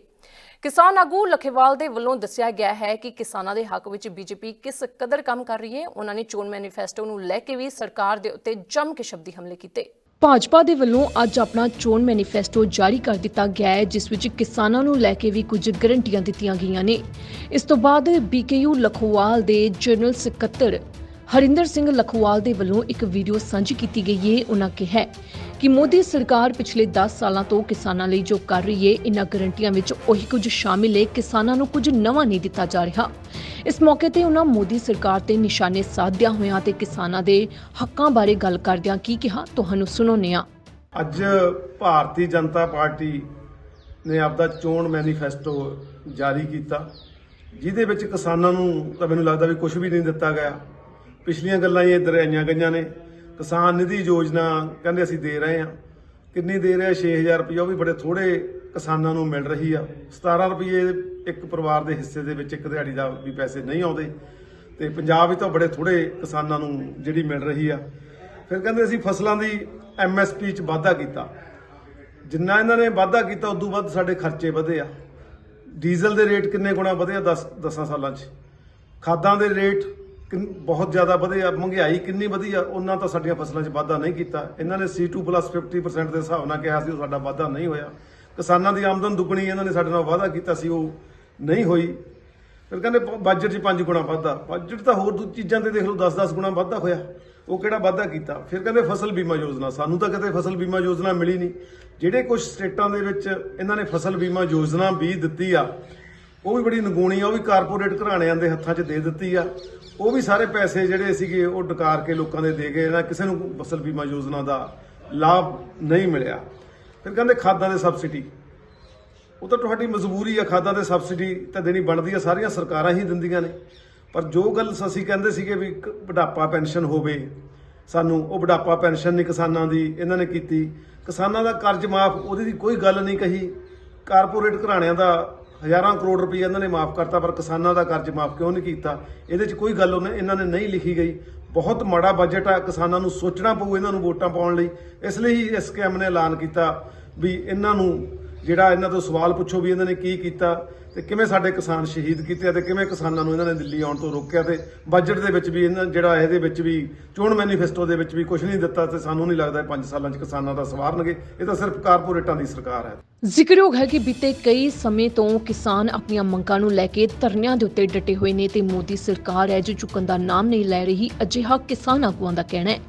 ਕਿਸਾਨ ਆਗੂ ਲਖੇਵਾਲ ਦੇ ਵੱਲੋਂ ਦੱਸਿਆ ਗਿਆ ਹੈ ਕਿ ਕਿਸਾਨਾਂ ਦੇ ਹੱਕ ਵਿੱਚ ਬੀਜੇਪੀ ਕਿਸ ਕਦਰ ਕੰਮ ਕਰ ਰਹੀ ਹੈ? ਉਹਨਾਂ ਨੇ ਚੋਣ ਮੈਨੀਫੈਸਟੋ ਨੂੰ ਲੈ ਕੇ ਵੀ ਸਰਕਾਰ ਦੇ ਉੱਤੇ ਜੰਮ ਕੇ ਸ਼ਬਦੀ ਹਮਲੇ ਕੀਤੇ। ਭਾਜਪਾ ਦੇ ਵੱਲੋਂ ਅੱਜ ਆਪਣਾ ਚੋਣ ਮੈਨੀਫੈਸਟੋ ਜਾਰੀ ਕਰ ਦਿੱਤਾ ਗਿਆ ਹੈ, ਜਿਸ ਵਿੱਚ ਕਿਸਾਨਾਂ ਨੂੰ ਲੈ ਕੇ ਵੀ ਕੁਝ ਗਰੰਟੀਆਂ ਦਿੱਤੀਆਂ ਗਈਆਂ ਨੇ। ਇਸ ਤੋਂ ਬਾਅਦ ਬੀਕੇਯੂ ਲਖੋਵਾਲ ਦੇ ਜਨਰਲ ਸਕੱਤਰ ਹਰਿੰਦਰ ਸਿੰਘ ਲਖਵਾਲ ਦੇ ਵੱਲੋਂ ਇੱਕ ਵੀਡੀਓ ਸਾਂਝੀ ਕੀਤੀ ਗਈ ਹੈ। ਉਹਨਾਂ ਕਿਹਾ ਕਿ ਮੋਦੀ ਸਰਕਾਰ ਪਿਛਲੇ 10 ਸਾਲਾਂ ਤੋਂ ਕਿਸਾਨਾਂ ਲਈ ਜੋ ਕਰ ਰਹੀ ਹੈ ਇਨ੍ਹਾਂ ਗਰੰਟੀਆਂ ਵਿੱਚ ਉਹੀ ਕੁਝ ਸ਼ਾਮਿਲ ਹੈ ਕਿਸਾਨਾਂ ਨੂੰ ਕੁਝ ਨਵਾਂ ਨਹੀਂ ਦਿੱਤਾ ਜਾ ਰਿਹਾ। ਇਸ ਮੌਕੇ ਤੇ ਉਹਨਾਂ ਮੋਦੀ ਸਰਕਾਰ ਤੇ ਨਿਸ਼ਾਨੇ ਸਾਧਦਿਆਂ ਹੋਇਆਂ ਤੇ ਕਿਸਾਨਾਂ ਦੇ ਹੱਕਾਂ ਬਾਰੇ ਗੱਲ ਕਰਦਿਆਂ ਕੀ ਕਿਹਾ, ਤੁਹਾਨੂੰ ਸੁਣਾਉਂਦੇ ਹਾਂ। ਅੱਜ ਭਾਰਤੀ ਜਨਤਾ ਪਾਰਟੀ ਨੇ ਆਪਦਾ ਚੋਣ ਮੈਨੀਫੈਸਟੋ ਜਾਰੀ ਕੀਤਾ, ਜਿਹਦੇ ਵਿੱਚ ਕਿਸਾਨਾਂ ਨੂੰ ਤਾਂ ਮੈਨੂੰ ਲੱਗਦਾ ਵੀ ਕੁਝ ਵੀ ਨਹੀਂ ਦਿੱਤਾ ਗਿਆ। ਪਿਛਲੀਆਂ ਗੱਲਾਂ ਹੀ ਇੱਧਰ ਆਈਆਂ ਗਈਆਂ ਨੇ। ਕਿਸਾਨ ਨਿਧੀ ਯੋਜਨਾ ਕਹਿੰਦੇ ਅਸੀਂ ਦੇ ਰਹੇ ਹਾਂ। ਕਿੰਨੀ ਦੇ ਰਹੇ 6000 ਰੁਪਏ ਉਹ ਵੀ ਬੜੇ ਥੋੜੇ ਕਿਸਾਨਾਂ ਨੂੰ ਮਿਲ ਰਹੀ ਆ। 17 ਰੁਪਏ ਇੱਕ ਪਰਿਵਾਰ ਦੇ ਹਿੱਸੇ ਦੇ ਵਿੱਚ ਇੱਕ ਦਿਹਾੜੀ ਦਾ ਵੀ ਪੈਸੇ ਨਹੀਂ ਆਉਂਦੇ। ਤੇ ਪੰਜਾਬ ਵਿੱਚ ਤਾਂ ਬੜੇ ਥੋੜੇ ਕਿਸਾਨਾਂ ਨੂੰ ਜਿਹੜੀ ਮਿਲ ਰਹੀ ਆ। ਫਿਰ ਕਹਿੰਦੇ ਅਸੀਂ ਫਸਲਾਂ ਦੀ ਐਮਐਸਪੀ ਚ ਵਾਧਾ ਕੀਤਾ। ਜਿੰਨਾ ਇਹਨਾਂ ਨੇ ਵਾਧਾ ਕੀਤਾ, ਉਦੋਂ ਵੱਧ ਸਾਡੇ ਖਰਚੇ ਵਧੇ ਆ। ਡੀਜ਼ਲ ਦੇ ਰੇਟ ਕਿੰਨੇ ਗੁਣਾ ਵਧੇ ਆ? 10 10 ਸਾਲਾਂ 'ਚ। ਖਾਦਾਂ ਦੇ ਰੇਟ ਬਹੁਤ ਜ਼ਿਆਦਾ ਵਧੇ ਆ ਮਹਿੰਗਾਈ ਕਿੰਨੀ ਵਧੀ ਆ ਉਹਨਾਂ ਤਾਂ ਸਾਡੀਆਂ ਫਸਲਾਂ 'ਚ ਵਾਧਾ ਨਹੀਂ ਕੀਤਾ। ਇਹਨਾਂ ਨੇ C2 50% ਦੇ ਹਿਸਾਬ ਨਾਲ ਕਿਹਾ ਸੀ, ਉਹ ਸਾਡਾ ਵਾਧਾ ਨਹੀਂ ਹੋਇਆ। ਕਿਸਾਨਾਂ ਦੀ ਆਮਦਨ ਦੁੱਗਣੀ ਇਹਨਾਂ ਨੇ ਸਾਡੇ ਨਾਲ ਵਾਧਾ ਕੀਤਾ ਸੀ, ਉਹ ਨਹੀਂ ਹੋਈ। ਫਿਰ ਕਹਿੰਦੇ ਪ- ਬਜਟ 'ਚ ਪੰਜ ਗੁਣਾ ਵਾਧਾ। ਬਜਟ ਤਾਂ ਹੋਰ ਦੂ ਚੀਜ਼ਾਂ ਤੇ ਦੇਖ ਲਓ 10-10 ਗੁਣਾ ਵਾਧਾ ਹੋਇਆ। ਉਹ ਕਿਹੜਾ ਵਾਧਾ ਕੀਤਾ? ਫਿਰ ਕਹਿੰਦੇ, ਫਸਲ ਬੀਮਾ ਯੋਜਨਾ। ਸਾਨੂੰ ਤਾਂ ਕਦੇ ਫਸਲ ਬੀਮਾ ਯੋਜਨਾ ਮਿਲੀ ਨਹੀਂ। ਜਿਹੜੇ ਕੁਝ ਸਟੇਟਾਂ ਦੇ ਵਿੱਚ ਇਹਨਾਂ ਨੇ ਫਸਲ ਬੀਮਾ ਯੋਜਨਾ ਵੀ ਦਿੱਤੀ ਆ ਉਹ ਵੀ ਬੜੀ ਨਗੂਣੀ ਆ, ਉਹ ਵੀ ਕਾਰਪੋਰੇਟ ਘਰਾਣਿਆਂ ਦੇ ਹੱਥਾਂ 'ਚ ਦੇ ਦਿੱਤੀ ਆ। ਉਹ ਵੀ ਸਾਰੇ ਪੈਸੇ ਜਿਹੜੇ ਸੀਗੇ, ਉਹ ਡਕਾਰ ਕੇ ਲੋਕਾਂ ਦੇ ਦੇ ਗਏ ਨਾ, ਕਿਸੇ ਨੂੰ ਫਸਲ ਬੀਮਾ ਯੋਜਨਾ ਦਾ ਲਾਭ ਨਹੀਂ ਮਿਲਿਆ। ਫਿਰ ਕਹਿੰਦੇ ਖਾਦਾਂ ਦੇ ਸਬਸਿਡੀ। ਉਹ ਤਾਂ ਤੁਹਾਡੀ ਮਜਬੂਰੀ ਆ, ਖਾਦਾਂ ਤੇ ਸਬਸਿਡੀ ਤਾਂ ਦੇਣੀ ਬਣਦੀ ਆ, ਸਾਰੀਆਂ ਸਰਕਾਰਾਂ ਹੀ ਦਿੰਦੀਆਂ ਨੇ। ਪਰ ਜੋ ਗੱਲ ਅਸੀਂ ਕਹਿੰਦੇ ਸੀਗੇ ਵੀ ਇੱਕ ਬੁਢਾਪਾ ਪੈਨਸ਼ਨ ਹੋਵੇ, ਸਾਨੂੰ ਉਹ ਬੁਢਾਪਾ ਪੈਨਸ਼ਨ ਨਹੀਂ ਕਿਸਾਨਾਂ ਦੀ, ਇਹਨਾਂ ਨੇ ਕੀਤੀ। ਕਿਸਾਨਾਂ ਦਾ ਕਰਜ਼ ਮਾਫ, ਉਹਦੀ ਕੋਈ ਗੱਲ ਨਹੀਂ ਕਹੀ। ਕਾਰਪੋਰੇਟ ਘਰਾਣਿਆਂ ਦਾ ਹਜ਼ਾਰਾਂ ਕਰੋੜ ਰੁਪਏ ਇਹਨਾਂ ਨੇ ਮਾਫ ਕਰਤਾ, ਪਰ ਕਿਸਾਨਾਂ ਦਾ ਕਰਜ਼ ਮਾਫ ਕਿਉਂ ਨਹੀਂ ਕੀਤਾ? ਇਹਦੇ 'ਚ ਕੋਈ ਗੱਲ ਉਹਨੇ ਇਹਨਾਂ ਨੇ ਨਹੀਂ ਲਿਖੀ ਗਈ। ਬਹੁਤ ਮਾੜਾ ਬਜਟ ਆ ਕਿਸਾਨਾਂ ਨੂੰ ਸੋਚਣਾ ਪਊ ਇਹਨਾਂ ਨੂੰ ਵੋਟਾਂ ਪਾਉਣ ਲਈ। ਇਸ ਲਈ ਹੀ ਇਸ ਸਕੈਮ ਨੇ ਐਲਾਨ ਕੀਤਾ ਵੀ ਇਹਨਾਂ ਨੂੰ ਜਿਹੜਾ ਇਹਨਾਂ ਤੋਂ ਸਵਾਲ ਪੁੱਛੋ ਵੀ ਇਹਨਾਂ ਨੇ ਕੀ ਕੀਤਾ। ਤੇ ਕਿਵੇਂ ਸਾਡੇ ਕਿਸਾਨ ਸ਼ਹੀਦ ਕੀਤੇ ਆ ਕਿਵੇਂ ਕਿਸਾਨਾਂ ਨੂੰ ਇਹਨਾਂ ਨੇ ਦਿੱਲੀ ਆਉਣ ਤੋਂ ਰੋਕਿਆ ਤੇ ਬਜਟ ਦੇ ਵਿੱਚ ਵੀ ਇਹਨਾਂ ਜਿਹੜਾ ਇਹਦੇ ਵਿੱਚ ਵੀ ਚੋਣ ਮੈਨੀਫੈਸਟੋ ਦੇ ਵਿੱਚ ਵੀ ਕੁਝ ਨਹੀਂ ਦਿੱਤਾ ਤੇ ਸਾਨੂੰ ਨਹੀਂ ਲੱਗਦਾ 5 ਸਾਲਾਂ 'ਚ ਕਿਸਾਨਾਂ ਦਾ ਸਵਾਰਨਗੇ। ਇਹ ਤਾਂ ਸਿਰਫ ਕਾਰਪੋਰੇਟਾਂ ਦੀ ਸਰਕਾਰ ਹੈ। ਜ਼ਿਕਰਯੋਗ ਹੈ ਕਿ ਬੀਤੇ ਕਈ ਸਮੇਂ ਤੋਂ ਕਿਸਾਨ ਆਪਣੀਆਂ ਮੰਗਾਂ ਨੂੰ ਲੈ ਕੇ ਧਰਨਿਆਂ ਦੇ ਉੱਤੇ ਡਟੇ ਹੋਏ ਨੇ ਤੇ ਮੋਦੀ ਸਰਕਾਰ ਹੈ ਜੋ ਚੁੱਕਣ ਦਾ ਨਾਮ ਨਹੀਂ ਲੈ ਰਹੀ, ਅਜਿਹਾ ਕਿਸਾਨ ਆਗੂਆਂ ਦਾ ਕਹਿਣਾ ਹੈ।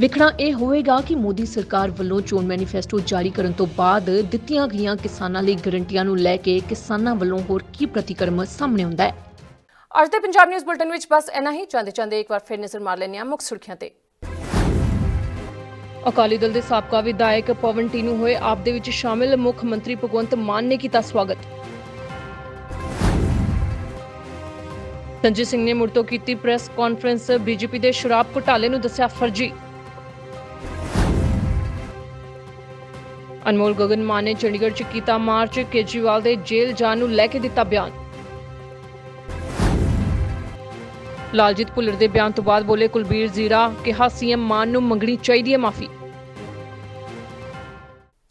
ਵੇਖਣਾ ਇਹ ਹੋਵੇਗਾ ਕਿ ਮੋਦੀ ਸਰਕਾਰ ਵੱਲੋਂ ਚੋਣ ਮੈਨੀਫੈਸਟੋ ਜਾਰੀ ਕਰਨ ਤੋਂ ਬਾਅਦ ਦਿੱਤੀਆਂ ਗਈਆਂ ਕਿਸਾਨਾਂ ਲਈ ਗਰੰਟੀਆਂ ਨੂੰ ਲੈ ਕੇ ਕਿਸਾਨਾਂ ਵੱਲੋਂ ਹੋਰ ਕੀ ਪ੍ਰਤੀਕਰਮ ਸਾਹਮਣੇ ਆਉਂਦਾ ਹੈ? ਅੱਜ ਦੇ ਪੰਜਾਬ ਨਿਊਜ਼ ਬੁਲਟਨ ਵਿੱਚ ਬਸ ਇੰਨਾ ਹੀ। ਚਾਹੁੰਦੇ ਚਾਹੁੰਦੇ ਇੱਕ ਵਾਰ ਫਿਰ ਨਜ਼ਰ ਮਾਰ ਲੈਂਦੇ ਹਾਂ ਮੁੱਖ ਸੁਰਖੀਆਂ ਤੇ। ਅਕਾਲੀ ਦਲ ਦੇ ਸਾਬਕਾ ਵਿਧਾਇਕ ਪਵਨ ਟੀਨੂ ਹੋਏ ਆਪ ਦੇ ਵਿੱਚ ਸ਼ਾਮਿਲ ਮੁੱਖ ਮੰਤਰੀ ਭਗਵੰਤ ਮਾਨ ਨੇ ਕੀਤਾ ਸਵਾਗਤ। ਸੰਜੇ ਸਿੰਘ ਨੇ ਮੁੜ ਤੋਂ ਕੀਤੀ ਪ੍ਰੈਸ ਕਾਨਫਰੰਸ ਬੀਜੇਪੀ ਦੇ ਸ਼ਰਾਬ ਘੁਟਾਲੇ ਨੂੰ ਦੱਸਿਆ ਫਰਜ਼ੀ। ਅਨਮੋਲ ਗਗਨ ਮਾਨ ਨੇ ਚੰਡੀਗੜ੍ਹ 'ਚ ਕੀਤਾ ਮਾਰਚ, ਕੇਜਰੀਵਾਲ ਦੇ ਜੇਲ੍ਹ ਜਾਣ ਨੂੰ ਲੈ ਕੇ ਦਿੱਤਾ ਬਿਆਨ। ਲਾਲਜੀਤ ਭੁੱਲਰ ਦੇ ਬਿਆਨ ਤੋਂ ਬਾਅਦ ਬੋਲੇ ਕੁਲਬੀਰ ਜ਼ੀਰਾ ਕਿਹਾ, ਸੀਐਮ ਮਾਨ ਨੂੰ ਮੰਗਣੀ ਚਾਹੀਦੀ ਹੈ ਮਾਫੀ।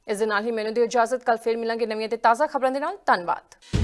ਇਸ ਦੇ ਨਾਲ ਹੀ ਮੈਨੂੰ ਦਿਓ ਇਜਾਜ਼ਤ ਕੱਲ ਫੇਰ ਮਿਲਾਂਗੇ ਨਵੀਆਂ ਤੇ ਤਾਜ਼ਾ ਖਬਰਾਂ ਦੇ ਨਾਲ। ਧੰਨਵਾਦ।